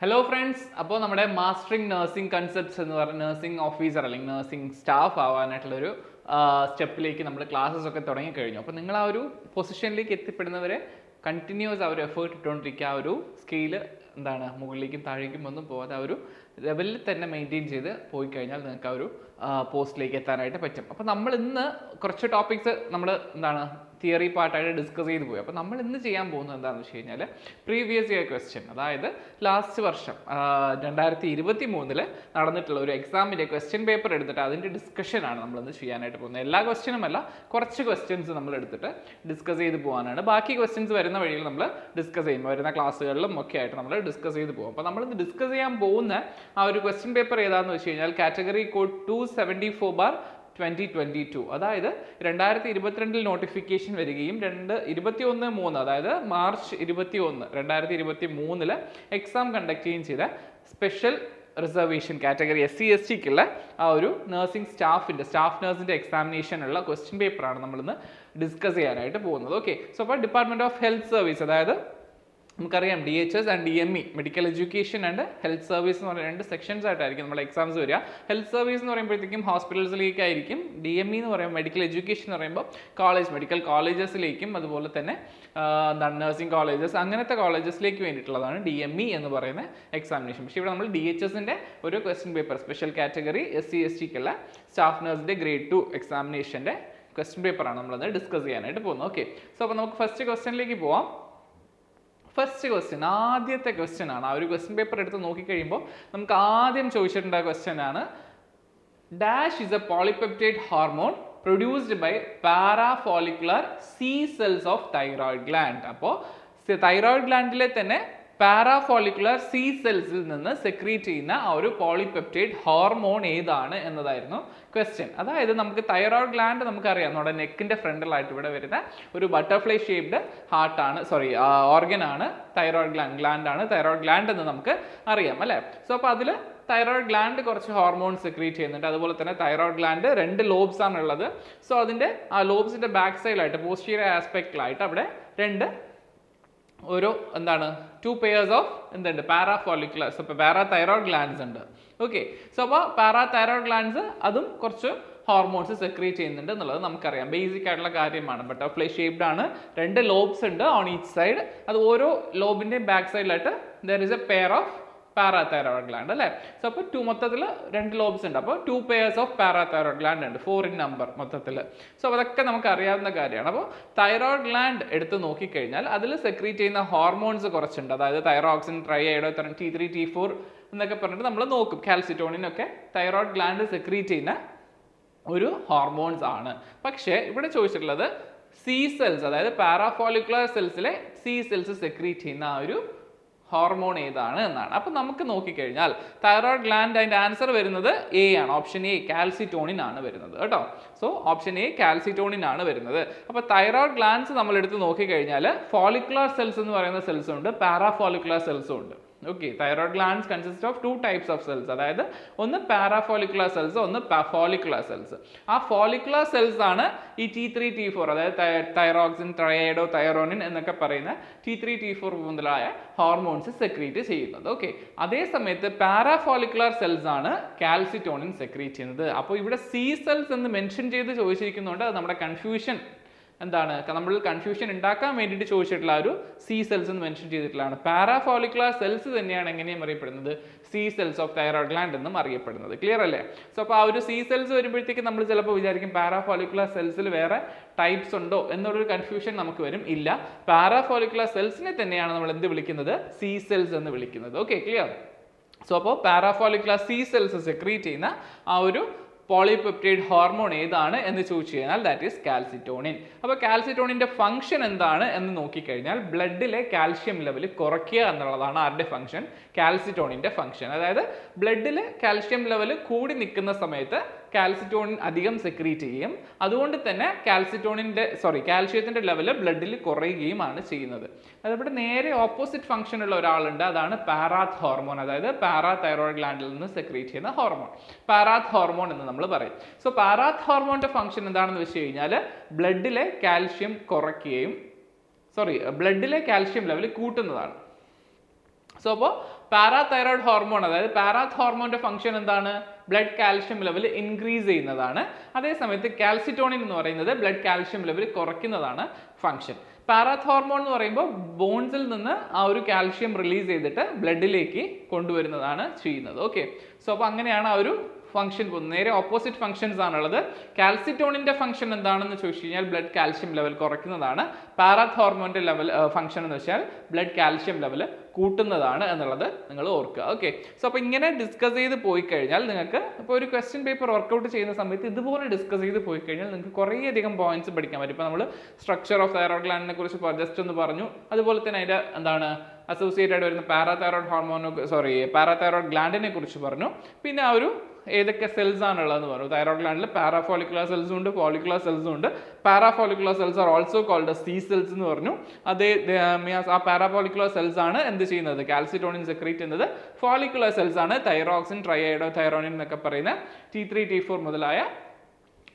Hello friends അപ്പോൾ നമ്മുടെ mastering nursing concepts എന്ന് പറഞ്ഞ നഴ്സിംഗ് ഓഫീസർ അല്ലെങ്കിൽ നഴ്സിംഗ് സ്റ്റാഫ് ആവാനായിട്ടുള്ളൊരു സ്റ്റെപ്പിലേക്ക് നമ്മൾ ക്ലാസ്സസ് ഒക്കെ തുടങ്ങി കഴിഞ്ഞു അപ്പോൾ നിങ്ങൾ ആ ഒരു പൊസിഷനിലേക്ക് എത്തിപ്പെടുന്നവരെ കണ്ടിന്യൂസ് ആ ഒരു എഫേർട്ട് ഇട്ടുകൊണ്ടിരിക്കുക ആ ഒരു സ്കെയിൽ എന്താണ് മുകളിലേക്കും താഴേക്കും ഒന്നും പോകാതെ ആ ഒരു ലെവലിൽ തന്നെ മെയിന്റെയിൻ ചെയ്ത് പോയി കഴിഞ്ഞാൽ നിങ്ങൾക്ക് ആ ഒരു പോസ്റ്റിലേക്ക് എത്താനായിട്ട് പറ്റും. അപ്പോൾ നമ്മൾ ഇന്ന് കുറച്ച് ടോപ്പിക്സ് നമ്മൾ എന്താണ് തിയറി പാർട്ടായിട്ട് ഡിസ്കസ് ചെയ്ത് പോയി. അപ്പോൾ നമ്മൾ ഇന്ന് ചെയ്യാൻ പോകുന്നത് എന്താണെന്ന് വെച്ച് കഴിഞ്ഞാൽ പ്രീവിയസ് ഇയർ ക്വസ്റ്റ്യൻ അതായത് ലാസ്റ്റ് വർഷം രണ്ടായിരത്തി ഇരുപത്തി മൂന്നിൽ നടന്നിട്ടുള്ള ഒരു എക്സാമിന്റെ ക്വസ്റ്റ്യൻ പേപ്പർ എടുത്തിട്ട് അതിന്റെ ഡിസ്കഷനാണ് നമ്മൾ ഇന്ന് ചെയ്യാനായിട്ട് പോകുന്നത്. എല്ലാ ക്വസ്റ്റ്യനും അല്ല കുറച്ച് ക്വസ്റ്റ്യൻസ് നമ്മൾ എടുത്തിട്ട് ഡിസ്കസ് ചെയ്ത് പോകാനാണ് ബാക്കി ക്വസ്റ്റ്യൻസ് വരുന്ന വഴിയിൽ നമ്മൾ ഡിസ്കസ് ചെയ്യും. വരുന്ന ക്ലാസ്സുകളിലും ഒക്കെ ആയിട്ട് നമ്മൾ ഡിസ്കസ് ചെയ്ത് പോകും. അപ്പോൾ നമ്മൾ ഇന്ന് ഡിസ്കസ് ചെയ്യാൻ പോകുന്ന ആ ഒരു ക്വസ്റ്റ്യൻ പേപ്പർ ഏതാണെന്ന് വെച്ച് കഴിഞ്ഞാൽ category code two seventy four bar twenty twenty two അതായത് രണ്ടായിരത്തി ഇരുപത്തിരണ്ടിൽ നോട്ടിഫിക്കേഷൻ വരികയും രണ്ട് ഇരുപത്തി ഒന്ന് മൂന്ന് അതായത് മാർച്ച് ഇരുപത്തി ഒന്ന് രണ്ടായിരത്തി ഇരുപത്തി മൂന്നിൽ എക്സാം കണ്ടക്ട് ചെയ്യുകയും ചെയ്ത special reservation category S C S ടിക്കുള്ള ആ ഒരു നഴ്സിംഗ് സ്റ്റാഫിന്റെ സ്റ്റാഫ് നഴ്സിന്റെ എക്സാമിനേഷനുള്ള ക്വസ്റ്റ്യൻ പേപ്പറാണ് നമ്മളിന്ന് ഡിസ്കസ് ചെയ്യാനായിട്ട് പോകുന്നത്. ഓക്കെ സോ അപ്പോൾ ഡിപ്പാർട്ട്മെന്റ് ഓഫ് ഹെൽത്ത് സർവീസ് അതായത് നമുക്കറിയാം D H S and D M E medical education and health service എന്ന് പറയുന്ന രണ്ട് സെക്ഷൻസ് ആയിട്ടായിരിക്കും നമ്മുടെ എക്സാംസ് വരിക. ഹെൽത്ത് സർവീസ് എന്ന് പറയുമ്പോഴത്തേക്കും ഹോസ്പിറ്റൽസിലേക്കായിരിക്കും ഡി എം ഇ എന്ന് പറയുമ്പോൾ മെഡിക്കൽ എഡ്യൂക്കേഷൻ എന്ന് പറയുമ്പോൾ കോളേജ് മെഡിക്കൽ കോളേജസിലേക്കും അതുപോലെ തന്നെ എന്താണ് നഴ്സിംഗ് കോളേജസ് അങ്ങനത്തെ കോളേജസിലേക്ക് വേണ്ടിയിട്ടുള്ളതാണ് ഡി എം ഇ എന്ന് പറയുന്ന എക്സാമിനേഷൻ പക്ഷേ ഇവിടെ നമ്മൾ ഡി എച്ച് എസിന്റെ ഒരു question paper special category S C S ടിക്കുള്ള staff നഴ്സിന്റെ ഗ്രേഡ് ടു എക്സാമിനേഷന്റെ ക്വസ്റ്റ്യൻ പേപ്പറാണ് നമ്മളത് ഡിസ്കസ് ചെയ്യാനായിട്ട് പോകുന്നത്. ഓക്കെ സോ അപ്പോൾ നമുക്ക് ഫസ്റ്റ് ക്വസ്റ്റ്യനിലേക്ക് പോവാം. ഫസ്റ്റ് ക്വസ്റ്റ്യൻ ആദ്യത്തെ ക്വസ്റ്റ്യൻ ആണ്. ആ ഒരു ക്വസ്റ്റ്യൻ പേപ്പർ എടുത്ത് നോക്കിക്കഴിയുമ്പോൾ നമുക്ക് ആദ്യം ചോദിച്ചിട്ടുള്ള ക്വസ്റ്റ്യൻ ആണ് dash is a polypeptide hormone produced by parafollicular C cells of thyroid gland അപ്പോൾ തൈറോയിഡ് ഗ്ലാൻഡിലെ തന്നെ പാരാഫോളിക്കുലർ സി സെൽസിൽ നിന്ന് സെക്രീറ്റ് ചെയ്യുന്ന ആ ഒരു പോളിപെപ്റ്റൈഡ് ഹോർമോൺ ഏതാണ് എന്നതായിരുന്നു ക്വസ്റ്റ്യൻ. അതായത് നമുക്ക് തൈറോയ്ഡ് ഗ്ലാൻഡ് നമുക്കറിയാം. നമ്മുടെ നെക്കിന്റെ ഫ്രണ്ടിലായിട്ട് ഇവിടെ വരുന്ന ഒരു ബട്ടർഫ്ലൈ ഷേപ്ഡ് ഹാർട്ടാണ് സോറി ഓർഗനാണ് തൈറോയിഡ് ഗ്ലാൻഡ് ഗ്ലാൻഡാണ് തൈറോയിഡ് ഗ്ലാൻഡ് എന്ന് നമുക്ക് അറിയാം അല്ലേ? സോ അപ്പോൾ അതിൽ തൈറോയ്ഡ് ഗ്ലാൻഡ് കുറച്ച് ഹോർമോൺ സെക്രീറ്റ് ചെയ്യുന്നുണ്ട്. അതുപോലെ തന്നെ തൈറോയ്ഡ് ഗ്ലാൻഡ് രണ്ട് ലോബ്സ് ആണ് ഉള്ളത്. സോ അതിന്റെ ആ ലോബ്സിന്റെ ബാക്ക് സൈഡിലായിട്ട് പോസ്റ്റീരിയർ ആസ്പെക്റ്റിലായിട്ട് അവിടെ രണ്ട് ഒരു എന്താണ്? ടു പെയേഴ്സ് ഓഫ് എന്തുണ്ട്? പാരാ ഫോളിക്കുലേഴ്സ് അപ്പോൾ പാരാ തൈറോയ്ഡ് ഗ്ലാൻഡ്സ് ഉണ്ട്. ഓക്കെ സോ അപ്പോൾ പാരാ തൈറോയ്ഡ് ഗ്ലാൻഡ്സ് അതും കുറച്ച് ഹോർമോൺസ് സെക്രീറ്റ് ചെയ്യുന്നുണ്ട് എന്നുള്ളത് നമുക്കറിയാം. ബേസിക് ആയിട്ടുള്ള കാര്യമാണ്. ബട്ട് ഫ്ലേ ഷേപ്ഡ് ആണ്. രണ്ട് ലോബ്സ് ഉണ്ട് ഓൺ ഈച്ച് സൈഡ് അത് ഓരോ ലോബിന്റെയും ബാക്ക് സൈഡിലായിട്ട് there is a pair of parathyroid gland അല്ലേ? സോ അപ്പോൾ ടു മൊത്തത്തിൽ രണ്ട് ലോബ്സ് ഉണ്ട്. അപ്പോൾ two pairs of parathyroid gland ഉണ്ട് ഫോർ ഇൻ നമ്പർ മൊത്തത്തിൽ സോ അതൊക്കെ നമുക്ക് അറിയാവുന്ന കാര്യമാണ്. അപ്പോൾ തൈറോയിഡ് ഗ്ലാൻഡ് എടുത്ത് നോക്കിക്കഴിഞ്ഞാൽ അതിൽ സെക്രീറ്റ് ചെയ്യുന്ന ഹോർമോൺസ് കുറച്ചുണ്ട്. അതായത് thyroxine triiodo T three T four എന്നൊക്കെ പറഞ്ഞിട്ട് നമ്മൾ നോക്കും. കാൽസിറ്റോണിനൊക്കെ തൈറോയിഡ് ഗ്ലാൻഡ് സെക്രീറ്റ് ചെയ്യുന്ന ഒരു ഹോർമോൺസ് ആണ്. പക്ഷേ ഇവിടെ ചോദിച്ചിട്ടുള്ളത് സി സെൽസ് അതായത് പാരാഫോളിക്കുലർ സെൽസിലെ സി സെൽസ് സെക്രീറ്റ് ചെയ്യുന്ന ആ ഒരു ഹോർമോൺ ഏതാണ് എന്നാണ്. അപ്പോൾ നമുക്ക് നോക്കിക്കഴിഞ്ഞാൽ തൈറോയ്ഡ് ഗ്ലാൻഡ് അതിന്റെ ആൻസർ വരുന്നത് എ ആണ്. ഓപ്ഷൻ എ കാൽസിറ്റോണിൻ ആണ് വരുന്നത് കേട്ടോ. സോ ഓപ്ഷൻ എ കാൽസിറ്റോണിൻ ആണ് വരുന്നത്. അപ്പോൾ തൈറോയ്ഡ് ഗ്ലാൻസ് നമ്മൾ എടുത്ത് നോക്കിക്കഴിഞ്ഞാൽ ഫോളിക്കുലർ സെൽസ് എന്ന് പറയുന്ന സെൽസ് ഉണ്ട്. പാരാഫോളിക്കുലർ സെൽസും ഉണ്ട്. Okay thyroid glands consist of two types of cells അതായത് ഒന്ന് പാരാഫോളിക്കുലർ സെൽസ് ഒന്ന് ഫോളിക്കുലർ സെൽസ് ആ ഫോളിക്കുലർ സെൽസ് ആണ് ഈ ടി ത്രീ ടി ഫോർ അതായത് തൈറോക്സിൻ തൈറോയ്ഡോ തൈറോണിൻ എന്നൊക്കെ പറയുന്ന ടി ത്രീ ടി ഫോർ മുതലായ ഹോർമോൺസ് സെക്രീറ്റ് ചെയ്യുന്നത്. ഓക്കെ അതേ സമയത്ത് പാരാഫോളിക്കുലർ സെൽസ് ആണ് കാൽസിറ്റോണിൻ സെക്രീറ്റ് ചെയ്യുന്നത്. അപ്പോൾ ഇവിടെ സി സെൽസ് എന്ന് മെൻഷൻ ചെയ്ത് ചോദിച്ചിരിക്കുന്നതുകൊണ്ട് അത് നമ്മുടെ കൺഫ്യൂഷൻ എന്താണ്? നമ്മൾ കൺഫ്യൂഷൻ ഉണ്ടാക്കാൻ വേണ്ടിയിട്ട് ചോദിച്ചിട്ടുള്ള ഒരു സി സെൽസ് എന്ന് മെൻഷൻ ചെയ്തിട്ടുള്ളതാണ്. പാരാഫോളിക്കുലർ സെൽസ് തന്നെയാണ് എങ്ങനെയും അറിയപ്പെടുന്നത്? C cells of thyroid gland എന്നും അറിയപ്പെടുന്നത്. ക്ലിയർ അല്ലേ? സോ അപ്പോൾ ആ ഒരു സി സെൽസ് വരുമ്പോഴത്തേക്ക് നമ്മൾ ചിലപ്പോൾ വിചാരിക്കും പാരാഫോളിക്കുലർ സെൽസിൽ വേറെ ടൈപ്സ് ഉണ്ടോ എന്നുള്ളൊരു കൺഫ്യൂഷൻ നമുക്ക് വരും. ഇല്ല. പാരാഫോളിക്കുലർ സെൽസിനെ തന്നെയാണ് നമ്മൾ എന്ത് വിളിക്കുന്നത്? സി സെൽസ് എന്ന് വിളിക്കുന്നത്. ഓക്കെ ക്ലിയർ സോ അപ്പോൾ പാരാഫോളിക്കുലർ സി സെൽസ് സെക്രീറ്റ് ചെയ്യുന്ന ആ ഒരു പോളിപെപ്റ്റൈഡ് ഹോർമോൺ ഏതാണ് എന്ന് ചോദിച്ചു കഴിഞ്ഞാൽ ദാറ്റ് ഈസ് കാൽസിറ്റോണിൻ അപ്പോൾ കാൽസിറ്റോണിന്റെ ഫംഗ്ഷൻ എന്താണ് എന്ന് നോക്കിക്കഴിഞ്ഞാൽ ബ്ലഡിലെ കാൽഷ്യം ലെവൽ കുറയ്ക്കുക എന്നുള്ളതാണ് ആരുടെ ഫംഗ്ഷൻ കാൽസിറ്റോണിന്റെ ഫംഗ്ഷൻ അതായത് ബ്ലഡിൽ കാൽഷ്യം ലെവൽ കൂടി നിൽക്കുന്ന സമയത്ത് കാൽസിറ്റോണിൻ അധികം സെക്രീറ്റ് ചെയ്യും അതുകൊണ്ട് തന്നെ കാൽസിറ്റോണിന്റെ സോറി കാൽഷ്യത്തിന്റെ ലെവൽ ബ്ലഡിൽ കുറയുകയുമാണ് ചെയ്യുന്നത്. അതിവിടെ നേരെ ഓപ്പോസിറ്റ് ഫംഗ്ഷൻ ഉള്ള ഒരാളുണ്ട്. അതാണ് പാരാത്ത് ഹോർമോൺ. അതായത് പാരാ തൈറോയിഡ് ഗ്ലാൻഡിൽ നിന്ന് സെക്രീറ്റ് ചെയ്യുന്ന ഹോർമോൺ. പാരാത്ത് ഹോർമോൺ എന്ന് നമ്മൾ പറയും. സോ പാരാത്ത് ഹോർമോണിന്റെ ഫംഗ്ഷൻ എന്താണെന്ന് വെച്ച് കഴിഞ്ഞാൽ ബ്ലഡിലെ കാൽഷ്യം കുറയ്ക്കുകയും സോറി ബ്ലഡിലെ കാൽഷ്യം ലെവൽ കൂട്ടുന്നതാണ്. സോ അപ്പോൾ പാരാതൈറോയ്ഡ് ഹോർമോൺ അതായത് പാരാത് ഹോർമോണിന്റെ ഫംഗ്ഷൻ എന്താണ്? ബ്ലഡ് കാൽഷ്യം ലെവൽ ഇൻക്രീസ് ചെയ്യുന്നതാണ്. അതേസമയത്ത് കാൽസിറ്റോണിൻ എന്ന് പറയുന്നത് ബ്ലഡ് കാൽഷ്യം ലെവൽ കുറയ്ക്കുന്നതാണ് ഫംഗ്ഷൻ പാരാത് ഹോർമോൺ എന്ന് പറയുമ്പോൾ ബോൺസിൽ നിന്ന് ആ ഒരു കാൽഷ്യം റിലീസ് ചെയ്തിട്ട് ബ്ലഡിലേക്ക് കൊണ്ടുവരുന്നതാണ് ചെയ്യുന്നത്. ഓക്കെ സോ അപ്പോൾ അങ്ങനെയാണ് ആ ഒരു ഫംഗ്ഷൻ പോകുന്നത് നേരെ ഓപ്പോസിറ്റ് ഫംഗ്ഷൻസ് ആണുള്ളത്. കാൽസിറ്റോണിന്റെ ഫംഗ്ഷൻ എന്താണെന്ന് ചോദിച്ചു കഴിഞ്ഞാൽ ബ്ലഡ് കാൽഷ്യം ലെവൽ കുറയ്ക്കുന്നതാണ്. പാരാത് ഹോർമോണിന്റെ ലെവൽ ഫംഗ്ഷൻ എന്ന് വെച്ചാൽ ബ്ലഡ് കാൽഷ്യം ലെവൽ കൂട്ടുന്നതാണ് എന്നുള്ളത് നിങ്ങൾ ഓർക്കുക. ഓക്കെ സോ അപ്പോൾ ഇങ്ങനെ ഡിസ്കസ് ചെയ്ത് പോയി കഴിഞ്ഞാൽ നിങ്ങൾക്ക് ഇപ്പോൾ ഒരു ക്വസ്റ്റ്യൻ പേപ്പർ വർക്കൗട്ട് ചെയ്യുന്ന സമയത്ത് ഇതുപോലെ ഡിസ്കസ് ചെയ്ത് പോയി കഴിഞ്ഞാൽ നിങ്ങൾക്ക് കുറേയധികം പോയിന്റ്സ് പഠിക്കാൻ പറ്റും. ഇപ്പോൾ നമ്മൾ സ്ട്രക്ചർ ഓഫ് തൈറോയ്ഡ് ഗ്ലാൻഡിനെ കുറിച്ച് ജസ്റ്റ് ഒന്ന് പറഞ്ഞു. അതുപോലെ തന്നെ അതിന്റെ എന്താണ് അസോസിയേറ്റഡ് വരുന്ന പാരാതൈറോയ്ഡ് ഹോർമോണോ സോറി പാരാതൈറോയ്ഡ് ഗ്ലാൻഡിനെ കുറിച്ച് പറഞ്ഞു. പിന്നെ ആ ഒരു ഏതൊക്കെ സെൽസ് ആണുള്ളതെന്ന് പറഞ്ഞു. തൈറോയ്ഡ് ഗ്ലാൻഡിൽ പാരാഫോളിക്കുലർ സെൽസും ഉണ്ട് ഫോളിക്കുലർ സെൽസും ഉണ്ട്. Parafollicular cells are also called C cells എന്ന് പറഞ്ഞു. അതേ മീൻസ് ആ പാരാഫോളിക്കുലർ സെൽസ് ആണ് എന്ത് ചെയ്യുന്നത്? കാൽസിറ്റോണിൻ സെക്രീറ്റ് ചെയ്യുന്നത്. ഫോളിക്കുലർ സെൽസ് ആണ് തൈറോക്സിൻ ട്രൈഐഡോ തൈറോണിൻ എന്നൊക്കെ പറയുന്ന ടി ത്രീ ടി ഫോർ മുതലായ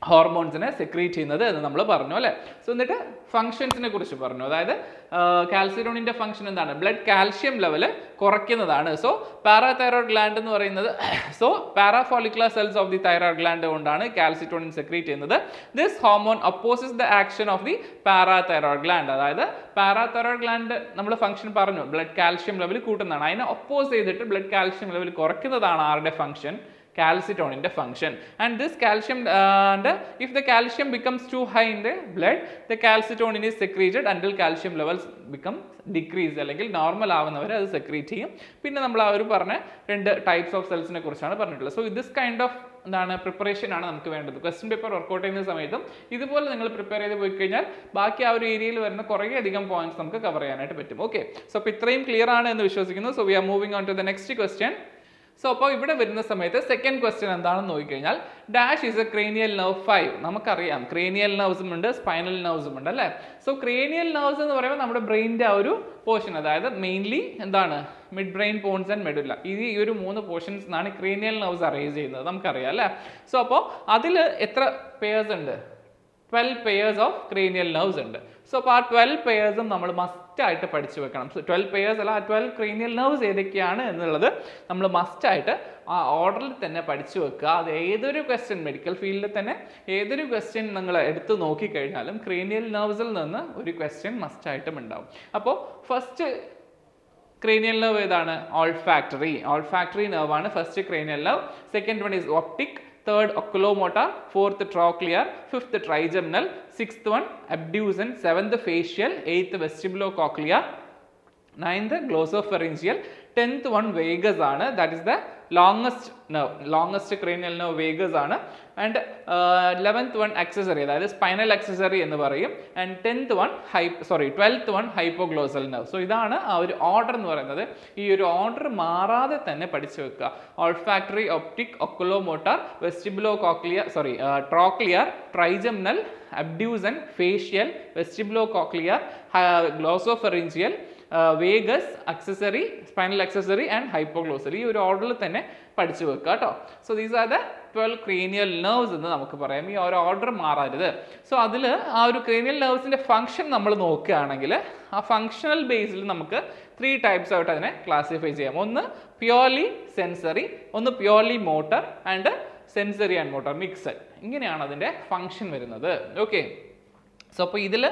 ഹോർമോൺസിനെ സെക്രീറ്റ് ചെയ്യുന്നത് എന്ന് നമ്മൾ പറഞ്ഞു അല്ലേ? സോ എന്നിട്ട് ഫങ്ഷൻസിനെ കുറിച്ച് പറഞ്ഞു. അതായത് കാൽസിറോണിന്റെ ഫംഗ്ഷൻ എന്താണ്? ബ്ലഡ് കാൽഷ്യം ലെവൽ കുറയ്ക്കുന്നതാണ്. സോ പാരാതൈറോയ്ഡ് ഗ്ലാൻഡ് എന്ന് പറയുന്നത് so parafollicular cells of the thyroid gland കൊണ്ടാണ് കാൽസിറ്റോണിൻ സെക്രീറ്റ് ചെയ്യുന്നത്. This hormone opposes the action of the parathyroid gland അതായത് പാരാതൈറോയ്ഡ് ഗ്ലാൻഡ് നമ്മൾ ഫംഗ്ഷൻ പറഞ്ഞു ബ്ലഡ് കാൽഷ്യം ലെവൽ കൂട്ടുന്നതാണ്. അതിനെ ഒപ്പോസ് ചെയ്തിട്ട് ബ്ലഡ് കാൽഷ്യം ലെവൽ കുറയ്ക്കുന്നതാണ് ആരുടെ function calcitonine function. And this calcium and if the if becomes too high in the blood the blood is secreted is secreted until become decrease അല്ലെങ്കിൽ normal ആവുന്നവരെ അത് secrete ചെയ്യും. പിന്നെ നമ്മൾ ഒരു പറഞ്ഞ രണ്ട് ടൈപ്സ് ഓഫ് സെൽസിനെ കുറിച്ചാണ് പറഞ്ഞിട്ടുള്ളത്. സോ ദിസ് കൈൻഡ് ഓഫ് എന്താണ് പ്രിപ്പറേഷൻ ആണ് നമുക്ക് വേണ്ടത്. ക്വസ്റ്റ്യൻ പേപ്പർ വർക്കൗട്ട് ചെയ്യുന്ന സമയത്തും ഇതുപോലെ നിങ്ങൾ പ്രിപ്പയർ ചെയ്ത് പോയി കഴിഞ്ഞാൽ ബാക്കി ആ ഒരു ഏരിയയിൽ വരുന്ന കുറേ അധികം പോയിന്റ്സ് നമുക്ക് കവർ ചെയ്യാനായിട്ട് പറ്റും. ഓക്കെ സോ അപ്പോൾ ഇത്രയും ക്ലിയർ ആണ് എന്ന് വിശ്വസിക്കുന്നു. So we are moving on to the next question so അപ്പോൾ ഇവിടെ വരുന്ന സമയത്ത് സെക്കൻഡ് ക്വസ്റ്റ്യൻ എന്താണെന്ന് നോക്കിക്കഴിഞ്ഞാൽ dash is a cranial nerve five നമുക്കറിയാം ക്രേനിയൽ നെർവ്സും ഉണ്ട് സ്പൈനൽ നെർവ്സും ഉണ്ട് അല്ലേ? സോ ക്രേനിയൽ നെർവ്സ് എന്ന് പറയുമ്പോൾ നമ്മുടെ ബ്രെയിനിന്റെ ആ ഒരു പോർഷൻ അതായത് മെയിൻലി എന്താണ്? Mid brain pons and medulla ഇത് ഈ ഒരു മൂന്ന് പോർഷൻസ് എന്നാണ് ക്രേനിയൽ നെർവ്സ് അറേഞ്ച് ചെയ്യുന്നത്. നമുക്കറിയാം അല്ലേ? സോ അപ്പോൾ അതിൽ എത്ര പേയേഴ്സ് ഉണ്ട്? Twelve pairs of cranial nerves ഉണ്ട്. സോ അപ്പോൾ ആ ട്വൽവ് പെയേഴ്സും നമ്മൾ മസ്റ്റായിട്ട് പഠിച്ചു വെക്കണം. സോ ട്വൽവ് പെയേഴ്സ് അല്ല ആ ട്വൽവ് ക്രീനിയൽ നെർവ്സ് ഏതൊക്കെയാണ് എന്നുള്ളത് നമ്മൾ മസ്റ്റായിട്ട് ആ ഓർഡറിൽ തന്നെ പഠിച്ചു വെക്കുക. അത് ഏതൊരു ക്വസ്റ്റ്യൻ മെഡിക്കൽ ഫീൽഡിൽ തന്നെ ഏതൊരു ക്വസ്റ്റ്യൻ നിങ്ങൾ എടുത്ത് നോക്കിക്കഴിഞ്ഞാലും ക്രീനിയൽ നെർവ്സിൽ നിന്ന് ഒരു ക്വസ്റ്റ്യൻ മസ്റ്റായിട്ടും ഉണ്ടാവും. അപ്പോൾ ഫസ്റ്റ് ക്രേനിയൽ നെർവ് ഏതാണ്? Olfactory olfactory നെർവാണ് first cranial nerve second one is optic third oculomotor, fourth trochlear, fifth trigeminal, sixth one abducens, seventh facial, eighth vestibulocochlear, ninth glossopharyngeal, tenth one vagus ആണ്. That is the longest nerve longest cranial nerve vagus ആണ്. And eleventh one accessory അതായത് spinal accessory എന്ന് പറയും. And tenth one hy sorry twelfth one hypoglossal nerve so ഇതാണ് ആ ഒരു order എന്ന് പറയുന്നത്. ഈ ഒരു ഓർഡർ മാറാതെ തന്നെ പഠിച്ചു വെക്കുക. Olfactory optic oculomotor vestibulocochlear sorry trochlear trigeminal abducens facial vestibulocochlear glossopharyngeal vagus accessory spinal accessory and hypoglossary ഈ ഒരു ഓർഡറിൽ തന്നെ പഠിച്ചു വെക്കുക കേട്ടോ. So these are the twelve cranial nerves എന്ന് നമുക്ക് പറയാം. ഈ ഒരു ഓർഡർ മാറരുത്. സോ അതിൽ ആ ഒരു ക്രീനിയൽ നെർവ്സിന്റെ ഫംഗ്ഷൻ നമ്മൾ നോക്കുകയാണെങ്കിൽ ആ ഫങ്ഷണൽ ബേസിൽ നമുക്ക് ത്രീ ടൈപ്സ് ആയിട്ട് അതിനെ ക്ലാസിഫൈ ചെയ്യാം. ഒന്ന് പ്യോർലി സെൻസറി ഒന്ന് purely motor and sensory and motor mixed ഇങ്ങനെയാണ് അതിന്റെ ഫങ്ഷൻ വരുന്നത്. ഓക്കെ സോ അപ്പോൾ ഇതിൽ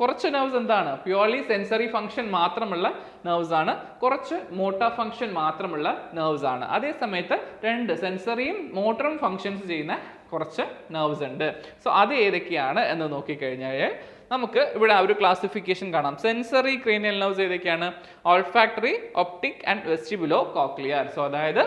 കുറച്ച് നെർവ്സ് എന്താണ്? പ്യുവർലി സെൻസറി ഫംഗ്ഷൻ മാത്രമുള്ള നെർവ്സ് ആണ്. കുറച്ച് മോട്ടർ ഫംഗ്ഷൻ മാത്രമുള്ള നെർവ്സ് ആണ്. അതേ സമയത്ത് രണ്ട് സെൻസറിയും മോട്ടറും ഫങ്ഷൻസ് ചെയ്യുന്ന കുറച്ച് നെർവ്സ് ഉണ്ട്. സോ അത് ഏതൊക്കെയാണ് എന്ന് നോക്കിക്കഴിഞ്ഞാൽ നമുക്ക് ഇവിടെ ആ ഒരു ക്ലാസിഫിക്കേഷൻ കാണാം. സെൻസറി ക്രീനിയൽ നെർവ്സ് ഏതൊക്കെയാണ്? Olfactory optic and vestibulocochlear so അതായത്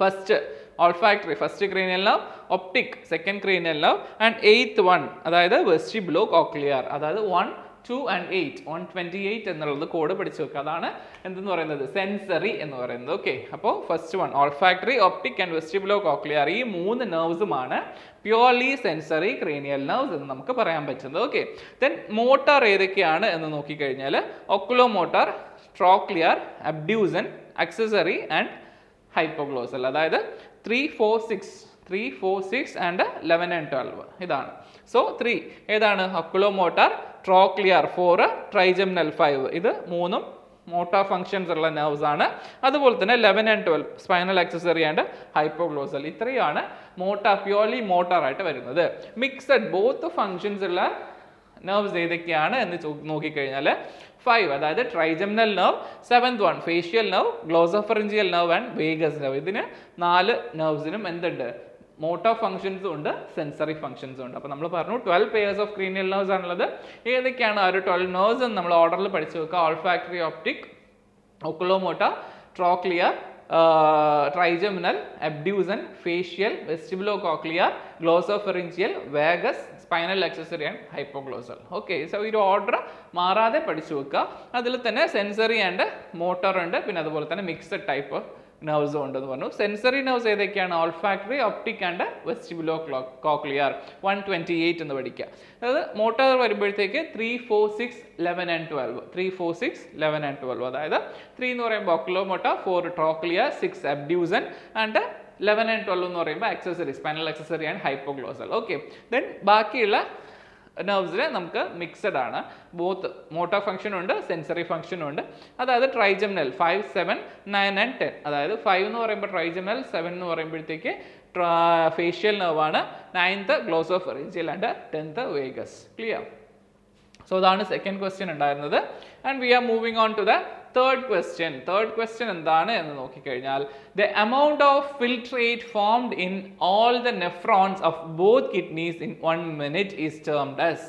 first olfactory first cranial nerve optic second cranial nerve and eighth one അതായത് വെസ്റ്റിബുലോ കോക്ലിയർ അതായത് one two and eight one twenty eight എന്നുള്ളത് കോഡ് പഠിച്ചു വെക്കുക അതാണ് എന്തെന്ന് പറയുന്നത്? സെൻസറി എന്ന് പറയുന്നത്. ഓക്കെ അപ്പോൾ first one olfactory optic and vestibulocochlear ഈ മൂന്ന് നെർവ്സുമാണ് പ്യുവർലി സെൻസറി ക്രീനിയൽ നെർവ്സ് എന്ന് നമുക്ക് പറയാൻ പറ്റുന്നത്. ഓക്കെ ദെൻ മോട്ടർ ഏതൊക്കെയാണ് എന്ന് നോക്കിക്കഴിഞ്ഞാൽ oculomotor trochlear abducens accessory and hypoglossal അതായത് three four six three four six and eleven and twelve ഇതാണ്. സോ ത്രീ ഏതാണ്? Oculomotor trochlear four trigeminal five ഇത് മൂന്നും മോട്ടോർ ഫങ്ഷൻസ് ഉള്ള നെർവ്സ് ആണ്. അതുപോലെ തന്നെ eleven and twelve spinal accessory and hypoglossal ഇത്രയാണ് മോട്ടോർ പ്യോർലി മോട്ടോർ ആയിട്ട് വരുന്നത്. മിക്സഡ് ബോത്ത് ഫങ്ഷൻസ് ഉള്ള നെർവ്സ് ഏതൊക്കെയാണ് എന്ന് നോക്കിക്കഴിഞ്ഞാൽ ഫൈവ് അതായത് trigeminal nerve seventh one facial nerve glossopharyngeal nerve and vagus nerve ഇതിന് നാല് നെർവ്സിനും എന്തുണ്ട്? മോട്ടോർ ഫംഗ്ഷൻസും ഉണ്ട് സെൻസറി ഫംഗ്ഷൻസും ഉണ്ട്. അപ്പോൾ നമ്മൾ പറഞ്ഞു twelve pairs of cranial nerves ആണുള്ളത്. ഏതൊക്കെയാണ് ആ ഒരു ട്വൽവ് നെർവ്സ് എന്ന് നമ്മൾ ഓർഡറിൽ പഠിച്ചു വെക്കുക? Olfactory optic oculomotor trochlear trigeminal abducens facial vestibulocochlear glossopharyngeal vagus spinal accessory and hypoglossal okay so ഒരു ഓർഡർ മാറാതെ പഠിച്ചു വെക്കുക. അതിൽ തന്നെ സെൻസറി ആൻഡ് മോട്ടോർ ഉണ്ട്. പിന്നെ അതുപോലെ തന്നെ മിക്സഡ് ടൈപ്പ് നെർവ്സും ഉണ്ടെന്ന് പറഞ്ഞു. സെൻസറി നെർവ്സ് ഏതൊക്കെയാണ്? Olfactory optic and vestibulocochlear one twenty eight എന്ന് പഠിക്കുക. അതായത് മോട്ടോർ വരുമ്പോഴത്തേക്ക് three four six eleven and twelve three four six eleven and twelve അതായത് ത്രീ എന്ന് പറയുമ്പോൾ oculomotor four trochlear six abducens and eleven and twelve എന്ന് പറയുമ്പോൾ accessory spinal accessory and hypoglossal okay then ബാക്കിയുള്ള നെർവ്സിൽ നമുക്ക് മിക്സഡ് ആണ്. ബോത്ത് മോട്ടോർ ഫംഗ്ഷനും ഉണ്ട് സെൻസറി ഫംഗ്ഷനും ഉണ്ട്. അതായത് trigeminal five seven nine and ten അതായത് ഫൈവ് എന്ന് പറയുമ്പോൾ ട്രൈജമിനൽ സെവൻ എന്ന് പറയുമ്പോഴത്തേക്ക് facial നെർവാണ് ninth glossopharyngeal and tenth vagus clear so അതാണ് സെക്കൻഡ് ക്വസ്റ്റ്യൻ ഉണ്ടായിരുന്നത്. And we are moving on to the third question third question എന്താണ് എന്ന് നോക്കിക്കഴിഞ്ഞാൽ the amount of filtrate formed in all the nephrons of both kidneys in one minute is termed as.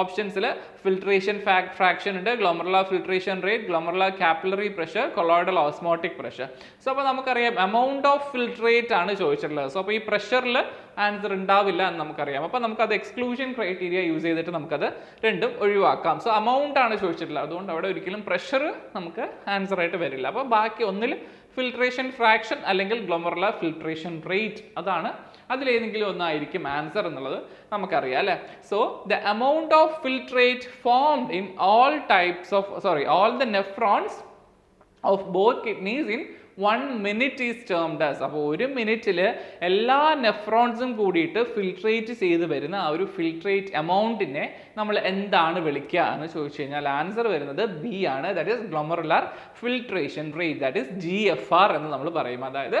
ഓപ്ഷൻസിൽ filtration ഫാക് fraction ഉണ്ട് glomerular filtration rate glomerular capillary pressure colloidal osmotic pressure so അപ്പോൾ നമുക്കറിയാം amount of filtrate ആണ് ചോദിച്ചിട്ടുള്ളത്. So അപ്പോൾ ഈ പ്രഷറിൽ answer ഉണ്ടാവില്ല എന്ന് നമുക്കറിയാം. അപ്പോൾ അത് എക്സ്ക്ലൂഷൻ ക്രൈറ്റീരിയ യൂസ് ചെയ്തിട്ട് നമുക്കത് രണ്ടും ഒഴിവാക്കാം. സോ അമൗണ്ട് ആണ് ചോദിച്ചിട്ടുള്ളത്. അതുകൊണ്ട് അവിടെ ഒരിക്കലും പ്രഷർ നമുക്ക് ആൻസർ ആയിട്ട് വരില്ല. അപ്പോൾ ബാക്കി ഒന്നിൽ ഫിൽട്രേഷൻ ഫ്രാക്ഷൻ അല്ലെങ്കിൽ ഗ്ലോമർല ഫിൽട്രേഷൻ റേറ്റ് അതാണ് അതിലേതെങ്കിലും ഒന്നായിരിക്കും ആൻസർ എന്നുള്ളത് നമുക്കറിയാം അല്ലേ? So the amount of filtrate formed in all types of sorry all the nephrons of both kidneys in one minute is termed as അപ്പോൾ ഒരു മിനിറ്റിൽ എല്ലാ നെഫ്രോൺസും കൂടിയിട്ട് ഫിൽട്രേറ്റ് ചെയ്ത് വരുന്ന ആ ഒരു ഫിൽട്രേറ്റ് എമൗണ്ടിനെ നമ്മൾ എന്താണ് വിളിക്കുക എന്ന് ചോദിച്ചു കഴിഞ്ഞാൽ ആൻസർ വരുന്നത് ബി ആണ്. That is glomerular filtration rate that is G F R എന്ന് നമ്മൾ പറയും. അതായത്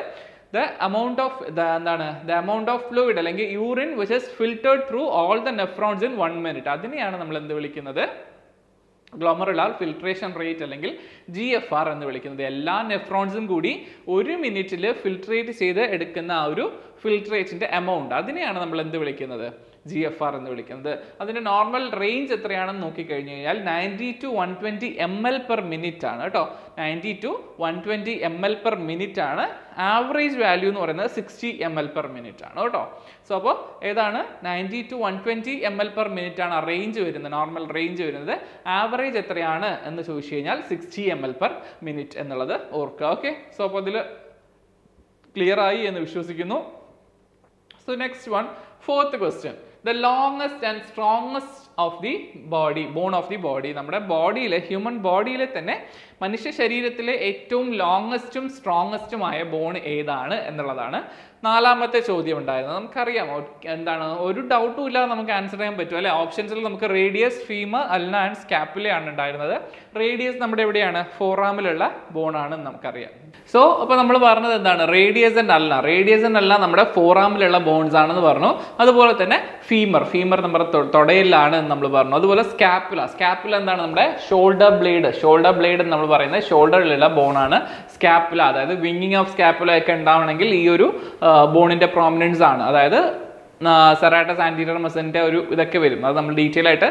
ദ എമൗണ്ട് ഓഫ് ദ എന്താണ്? ദ എമൗണ്ട് ഓഫ് ഫ്ലൂയിഡ് അല്ലെങ്കിൽ urine which is filtered through all the nephrons in one minute അതിനെയാണ് നമ്മൾ എന്ത് വിളിക്കുന്നത്? ഗ്ലോമറുലാർ ഫിൽട്രേഷൻ റേറ്റ് അല്ലെങ്കിൽ ജി എഫ് ആർ എന്ന് വിളിക്കുന്നത്. എല്ലാ നെഫ്രോൺസും കൂടി ഒരു മിനിറ്റിൽ ഫിൽട്രേറ്റ് ചെയ്ത് എടുക്കുന്ന ആ ഒരു ഫിൽട്രേറ്റിന്റെ എമൗണ്ട് അതിനെയാണ് നമ്മൾ എന്ത് വിളിക്കുന്നത്? ജി എഫ് ആർ എന്ന് വിളിക്കുന്നത്. അതിന്റെ നോർമൽ റേഞ്ച് എത്രയാണെന്ന് നോക്കിക്കഴിഞ്ഞ് കഴിഞ്ഞാൽ ninety to one twenty M L per minute ആണ് കേട്ടോ. Ninety to one twenty M L per minute ആണ്. ആവറേജ് വാല്യൂ എന്ന് പറയുന്നത് sixty M L per minute ആണ് കേട്ടോ. സോ അപ്പോൾ ഏതാണ്? Ninety to one twenty M L per minute ആണ് റേഞ്ച് വരുന്നത് നോർമൽ റേഞ്ച് വരുന്നത്. ആവറേജ് എത്രയാണ് എന്ന് ചോദിച്ചു കഴിഞ്ഞാൽ sixty M L per minute എന്നുള്ളത് ഓർക്കുക ഓക്കെ സോ അപ്പോൾ അതിൽ ക്ലിയർ ആയി എന്ന് വിശ്വസിക്കുന്നു. So next one fourth question. The longest and strongest of the body bone of the body നമ്മുടെ ബോഡിയിലെ ഹ്യൂമൻ ബോഡിയിലെ തന്നെ മനുഷ്യ ശരീരത്തിലെ ഏറ്റവും ലോങ്ങസ്റ്റും സ്ട്രോങ്ങസ്റ്റുമായ ബോൺ ഏതാണ് എന്നുള്ളതാണ് നാലാമത്തെ ചോദ്യം ഉണ്ടായിരുന്നത് നമുക്കറിയാം എന്താണ്? ഒരു ഡൗട്ടും ഇല്ലാതെ നമുക്ക് ആൻസർ ചെയ്യാൻ പറ്റും അല്ലെ? ഓപ്ഷൻസിൽ നമുക്ക് റേഡിയസ് ഫീമ അല്ല ആൻഡ് സ്കാപ്പുലയാണ് ഉണ്ടായിരുന്നത്. റേഡിയസ് നമ്മുടെ എവിടെയാണ്? ഫോറാമിലുള്ള ബോൺ ആണ് നമുക്കറിയാം. സോ അപ്പോൾ നമ്മൾ പറഞ്ഞത് എന്താണ്? റേഡിയസ് ആൻഡ് അല്ല റേഡിയസ് ആൻഡ് അല്ല നമ്മുടെ ഫോറാമിലുള്ള ബോൺസ് ആണെന്ന് പറഞ്ഞു. അതുപോലെ തന്നെ ഫീമർ ഫീമർ നമ്മുടെ തൊടയിലാണ് നമ്മൾ പറഞ്ഞു. അതുപോലെ സ്കാപ്പുല സ്കാപ്പുല എന്താണ് നമ്മുടെ? ഷോൾഡർ ബ്ലേഡ് ഷോൾഡർ ബ്ലേഡ് എന്ന് നമ്മൾ പറയുന്നത് ഷോൾഡറിലുള്ള ബോണാണ് സ്കാപ്പുല അതായത് വിങ്ങിങ് ഓഫ് സ്കാപ്പുല ഒക്കെ ഉണ്ടാവണമെങ്കിൽ ഈ ഒരു ബോണിന്റെ പ്രോമിനൻസ് ആണ്. അതായത് സെറാട്ടസ് ആന്റീരിയർ മസിന്റെ ഒരു ഇതൊക്കെ വരും. അത് നമ്മൾ ഡീറ്റെയിൽ ആയിട്ട്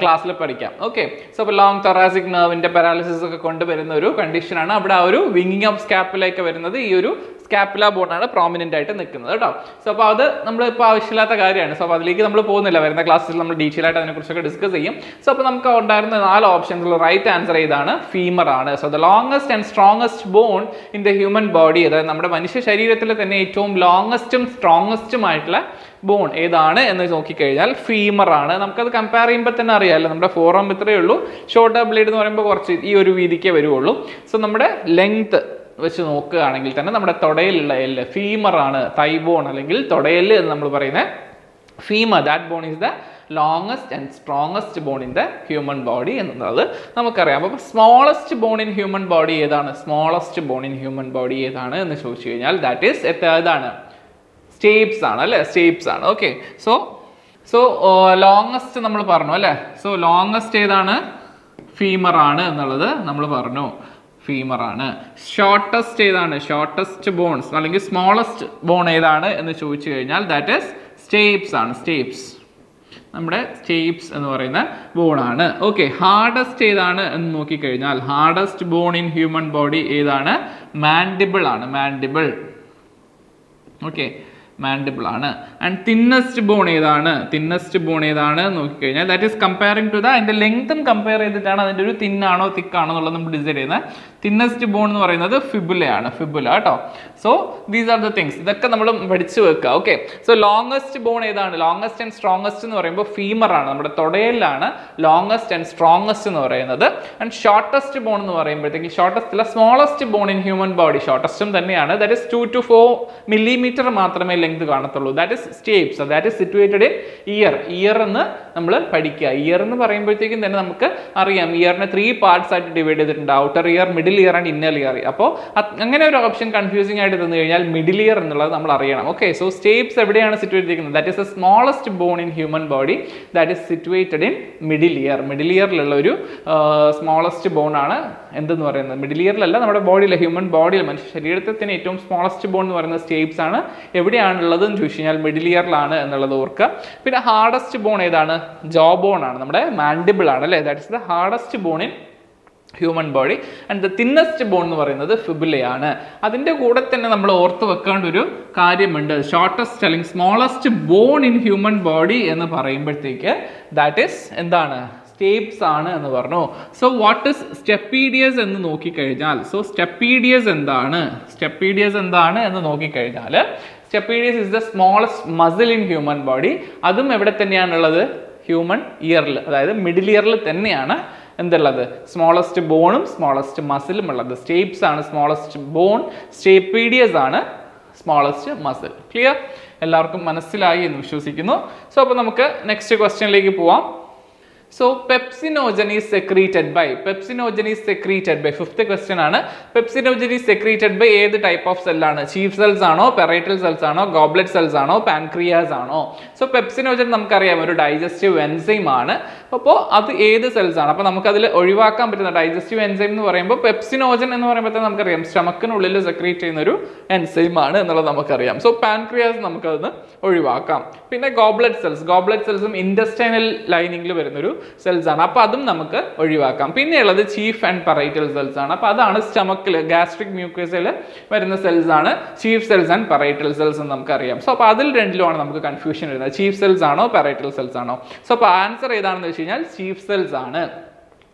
ക്ലാസ്സിൽ പഠിക്കാം. ഓക്കെ സോ അപ്പോൾ ലോങ് തൊറാസിക് നെർവിന്റെ പാരാലിസിസ് ഒക്കെ കൊണ്ടുവരുന്ന ഒരു കണ്ടീഷനാണ് അവിടെ ആ ഒരു വിങ്ങിങ് ഓഫ് സ്കാപ്പിലേക്ക് വരുന്നത് ഈ ഒരു സ്കാപ്പുല ബോണാണ് പ്രോമിനന്റ് ആയിട്ട് നിൽക്കുന്നത് കേട്ടോ. സോ അപ്പോൾ അത് നമ്മൾ ഇപ്പോൾ ആവശ്യമില്ലാത്ത കാര്യമാണ്. സോ അപ്പോൾ അതിലേക്ക് നമ്മൾ പോകുന്നില്ല. വരുന്ന ക്ലാസ്സിൽ നമ്മൾ ഡീറ്റെയിൽ ആയിട്ട് അതിനെക്കുറിച്ചൊക്കെ ഡിസ്കസ് ചെയ്യും. സോ അപ്പോൾ നമുക്ക് ഉണ്ടായിരുന്ന നാല് ഓപ്ഷൻസിൽ റൈറ്റ് ആൻസർ ഏതാണ്? ഫീമർ ആണ്. So the longest and strongest bone in the human body അതായത് നമ്മുടെ മനുഷ്യ ശരീരത്തിൽ തന്നെ ഏറ്റവും ലോങ്ങസ്റ്റും സ്ട്രോങ്ങസ്റ്റും ആയിട്ടുള്ള ബോൺ ഏതാണ് എന്ന് നോക്കിക്കഴിഞ്ഞാൽ ഫീമർ ആണ്. നമുക്കത് കമ്പയർ ചെയ്യുമ്പോൾ തന്നെ അറിയാമല്ലോ നമ്മുടെ ഫോറം ഇത്രയേ ഉള്ളൂ. ഷോർട്ടർ ബ്ലേഡ് എന്ന് പറയുമ്പോൾ കുറച്ച് ഈ ഒരു വീതിക്കേ വരുള്ളൂ സോ നമ്മുടെ ലെങ്ത് വെച്ച് നോക്കുകയാണെങ്കിൽ തന്നെ നമ്മുടെ തൊടയിലുള്ള എല്ല് ഫീമറാണ് തൈബോൺ അല്ലെങ്കിൽ തൊടയെല്ല് എന്ന് നമ്മൾ പറയുന്നത് femur that bone is the longest and strongest bone in the human body എന്നുള്ളത് നമുക്കറിയാം. അപ്പോൾ smallest bone in human body ഏതാണ്? Smallest bone in human body ഏതാണ് എന്ന് ചോദിച്ചു കഴിഞ്ഞാൽ ദാറ്റ് ഈസ് ഏതാണ് സ്റ്റേപ്സ് ആണ്. അല്ലേ? സ്റ്റേപ്സ് ആണ്. ഓക്കെ സോ സോ ലോങ്ങസ്റ്റ് നമ്മൾ പറഞ്ഞു അല്ലേ? സോ ലോങ്ങസ്റ്റ് ഏതാണ്? ഫീമർ ആണ് എന്നുള്ളത് നമ്മൾ പറഞ്ഞു. ഫീമർ ആണ്. ഷോർട്ടസ്റ്റ് ഏതാണ്? ഷോർട്ടസ്റ്റ് ബോൺസ് അല്ലെങ്കിൽ സ്മോളസ്റ്റ് ബോൺ ഏതാണ് എന്ന് ചോദിച്ചു കഴിഞ്ഞാൽ ദാറ്റ് ഈസ് സ്റ്റേപ്സ് ആണ്. സ്റ്റേപ്സ് നമ്മുടെ സ്റ്റേപ്സ് എന്ന് പറയുന്ന ബോണാണ് ഓക്കെ ഹാർഡസ്റ്റ് ഏതാണ് എന്ന് നോക്കിക്കഴിഞ്ഞാൽ hardest bone in human body ഏതാണ്? മാൻഡിബിൾ ആണ്. മാൻഡിബിൾ ഓക്കെ മാൻഡിബിൾ ആണ്. ആൻഡ് തിന്നസ്റ്റ് ബോൺ ഏതാണ്? തിന്നസ്റ്റ് ബോൺ ഏതാണ് നോക്കിക്കഴിഞ്ഞാൽ that is comparing to the അതിന്റെ ലെങ്ത്തും കമ്പയർ ചെയ്തിട്ടാണ് അതിന്റെ ഒരു തിന്നാണോ തിക്കാണോ എന്നുള്ളത് നമ്മൾ ഡിസൈഡ് ചെയ്യുന്നത്. തിന്നസ്റ്റ് ബോൺ എന്ന് പറയുന്നത് ഫിബുലയാണ് ഫിബുല കേട്ടോ so these are the things ഇതൊക്കെ നമ്മൾ പഠിച്ചു വെക്കുക ഓക്കെ സോ ലോങ്ങസ്റ്റ് ബോൺ ഏതാണ്? ലോങ്ങസ്റ്റ് ആൻഡ് സ്ട്രോങ്ങസ്റ്റ് എന്ന് പറയുമ്പോൾ ഫീമർ ആണ്. നമ്മുടെ തുടയിലാണ് ലോങ്ങസ്റ്റ് ആൻഡ് സ്ട്രോങ്ങസ്റ്റ് എന്ന് പറയുന്നത്. ആൻഡ് ഷോർട്ടസ്റ്റ് ബോൺ എന്ന് പറയുമ്പോഴത്തേക്ക് ഷോർട്ടസ്റ്റ് അല്ല smallest bone in human body ഷോർട്ടസ്റ്റും തന്നെയാണ്. That is two to four millimetre മാത്രമേ ലെങ്ത് കാണത്തുള്ളൂ. That is stapes that is situated in ear ear എന്ന് നമ്മൾ പഠിക്കുക. ഇയർ എന്ന് പറയുമ്പോഴത്തേക്കും തന്നെ നമുക്ക് അറിയാം. ഇയറിനെ ത്രീ പാർട്സ് ആയിട്ട് ഡിവൈഡ് ചെയ്തിട്ടുണ്ട്. Outer ear middle ear and inner ear അപ്പോൾ അങ്ങനെ ഒരു ഓപ്ഷൻ കൺഫ്യൂസിംഗ് ആയിട്ട് തന്നു കഴിഞ്ഞാൽ മിഡിൽ ഇയർ എന്നുള്ളത് നമ്മൾ അറിയണം. ഓക്കെ സോ സ്റ്റേപ്സ് എവിടെയാണ് സിറ്റുവേറ്റ് ചെയ്യുന്നത് that is a smallest bone in human body that is situated in middle ear middle ഇയറിലുള്ള ഒരു സ്മോളസ്റ്റ് ബോൺ ആണ് എന്തെന്ന് പറയുന്നത്? മിഡിൽ ഇയറിലല്ല നമ്മുടെ ബോഡിയിലെ ഹ്യൂമൻ ബോഡിയിൽ മനുഷ്യ ശരീരത്തിൽ ഏറ്റവും സ്മോളസ്റ്റ് ബോൺ എന്ന് പറയുന്ന സ്റ്റേപ്സ് ആണ്. എവിടെയാണുള്ളത് എന്ന് ചോദിച്ചു കഴിഞ്ഞാൽ മിഡിൽ ഇയറിലാണ് എന്നുള്ളത് ഓർക്കുക. പിന്നെ ഹാർഡസ്റ്റ് ബോൺ ഏതാണ്? ജോ ബോൺ ആണ്. നമ്മുടെ മാൻഡിബിൾ ആണ് അല്ലേ? That is the hardest bone in human body and the thinnest bone എന്ന് പറയുന്നത് ഫിബുലയാണ് അതിന്റെ കൂടെ തന്നെ നമ്മൾ ഓർത്ത് വെക്കേണ്ട ഒരു കാര്യമുണ്ട്. ഷോർട്ടസ്റ്റ് അല്ലെങ്കിൽ smallest bone in human body എന്ന് പറയുമ്പോഴത്തേക്ക് ദാറ്റ് ഈസ് എന്താണ്? സ്റ്റേപ്സ് ആണ് എന്ന് പറഞ്ഞു. സോ വാട്ട് ഇസ് സ്റ്റെപ്പീഡിയസ് എന്ന് നോക്കിക്കഴിഞ്ഞാൽ സോ സ്റ്റെപ്പീഡിയസ് എന്താണ്? സ്റ്റെപ്പീഡിയസ് എന്താണ് എന്ന് നോക്കിക്കഴിഞ്ഞാൽ stapedius is the smallest muscle in human body അതും എവിടെ തന്നെയാണുള്ളത്? ഹ്യൂമൻ ഇയറിൽ അതായത് മിഡിൽ ഇയറിൽ തന്നെയാണ് എന്തുള്ളത്? സ്മോളസ്റ്റ് ബോണും സ്മോളസ്റ്റ് മസിലും ഉള്ളത്. സ്റ്റേപ്സ് ആണ് സ്മോളസ്റ്റ് ബോൺ സ്റ്റേപ്പീഡിയസ് ആണ് സ്മോളസ്റ്റ് മസിൽ ക്ലിയർ എല്ലാവർക്കും മനസ്സിലായി എന്ന് വിശ്വസിക്കുന്നു. സോ അപ്പോൾ നമുക്ക് നെക്സ്റ്റ് ക്വസ്റ്റ്യനിലേക്ക് പോവാം. So pepsinogen is secreted by pepsinogen is secreted by fifth question ആണ്. പെപ്സിനോജൻ ഈസ് സെക്രീറ്റഡ് ബൈ ഏത് ടൈപ്പ് ഓഫ് സെല്ലാണ് ചീഫ് സെൽസ് ആണോ പെറൈറ്റൽ സെൽസ് ആണോ ഗോബ്ലറ്റ് സെൽസ് ആണോ പാൻക്രിയാസ് ആണോ? സോ പെപ്സിനോജൻ നമുക്കറിയാം ഒരു ഡൈജസ്റ്റീവ് എൻസൈം ആണ്. അപ്പോൾ അത് ഏത് സെൽസ് ആണ്? അപ്പോൾ നമുക്കതിൽ ഒഴിവാക്കാൻ പറ്റുന്ന ഡൈജസ്റ്റീവ് എൻസൈം എന്ന് പറയുമ്പോൾ പെപ്സിനോജൻ എന്ന് പറയുമ്പോൾ നമുക്കറിയാം. സ്റ്റമക്കിനുള്ളിൽ സെക്രീറ്റ് ചെയ്യുന്ന ഒരു എൻസൈം ആണ് എന്നുള്ളത് നമുക്കറിയാം. സോ പാൻക്രിയാസ് നമുക്കതിന് ഒഴിവാക്കാം. പിന്നെ ഗോബ്ലറ്റ് സെൽസ് ഗോബ്ലറ്റ് സെൽസും ഇൻഡസ്റ്റൈനൽ ലൈനിങ്ങിൽ വരുന്നൊരു സെൽസ് ആണ്. അപ്പോൾ അതും നമുക്ക് ഒഴിവാക്കാം. പിന്നെയുള്ളത് ചീഫ് ആൻഡ് പറൈറ്റൽ സെൽസ് ആണ്. അപ്പോൾ അതാണ് സ്റ്റമക്കിൽ ഗാസ്ട്രിക് മ്യൂക്കസിൽ വരുന്ന സെൽസ് ആണ്. Chief cells and parietal cells എന്ന് നമുക്കറിയാം. സോ അപ്പോൾ അതിൽ രണ്ടിലുമാണ് നമുക്ക് കൺഫ്യൂഷൻ വരുന്നത്. ചീഫ് സെൽസ് ആണോ പറൈറ്റൽ സെൽസ് ആണോ? സോ അപ്പോൾ ആൻസർ ഏതാണെന്ന് വെച്ച് കഴിഞ്ഞാൽ ചീഫ് സെൽസ് ആണ്.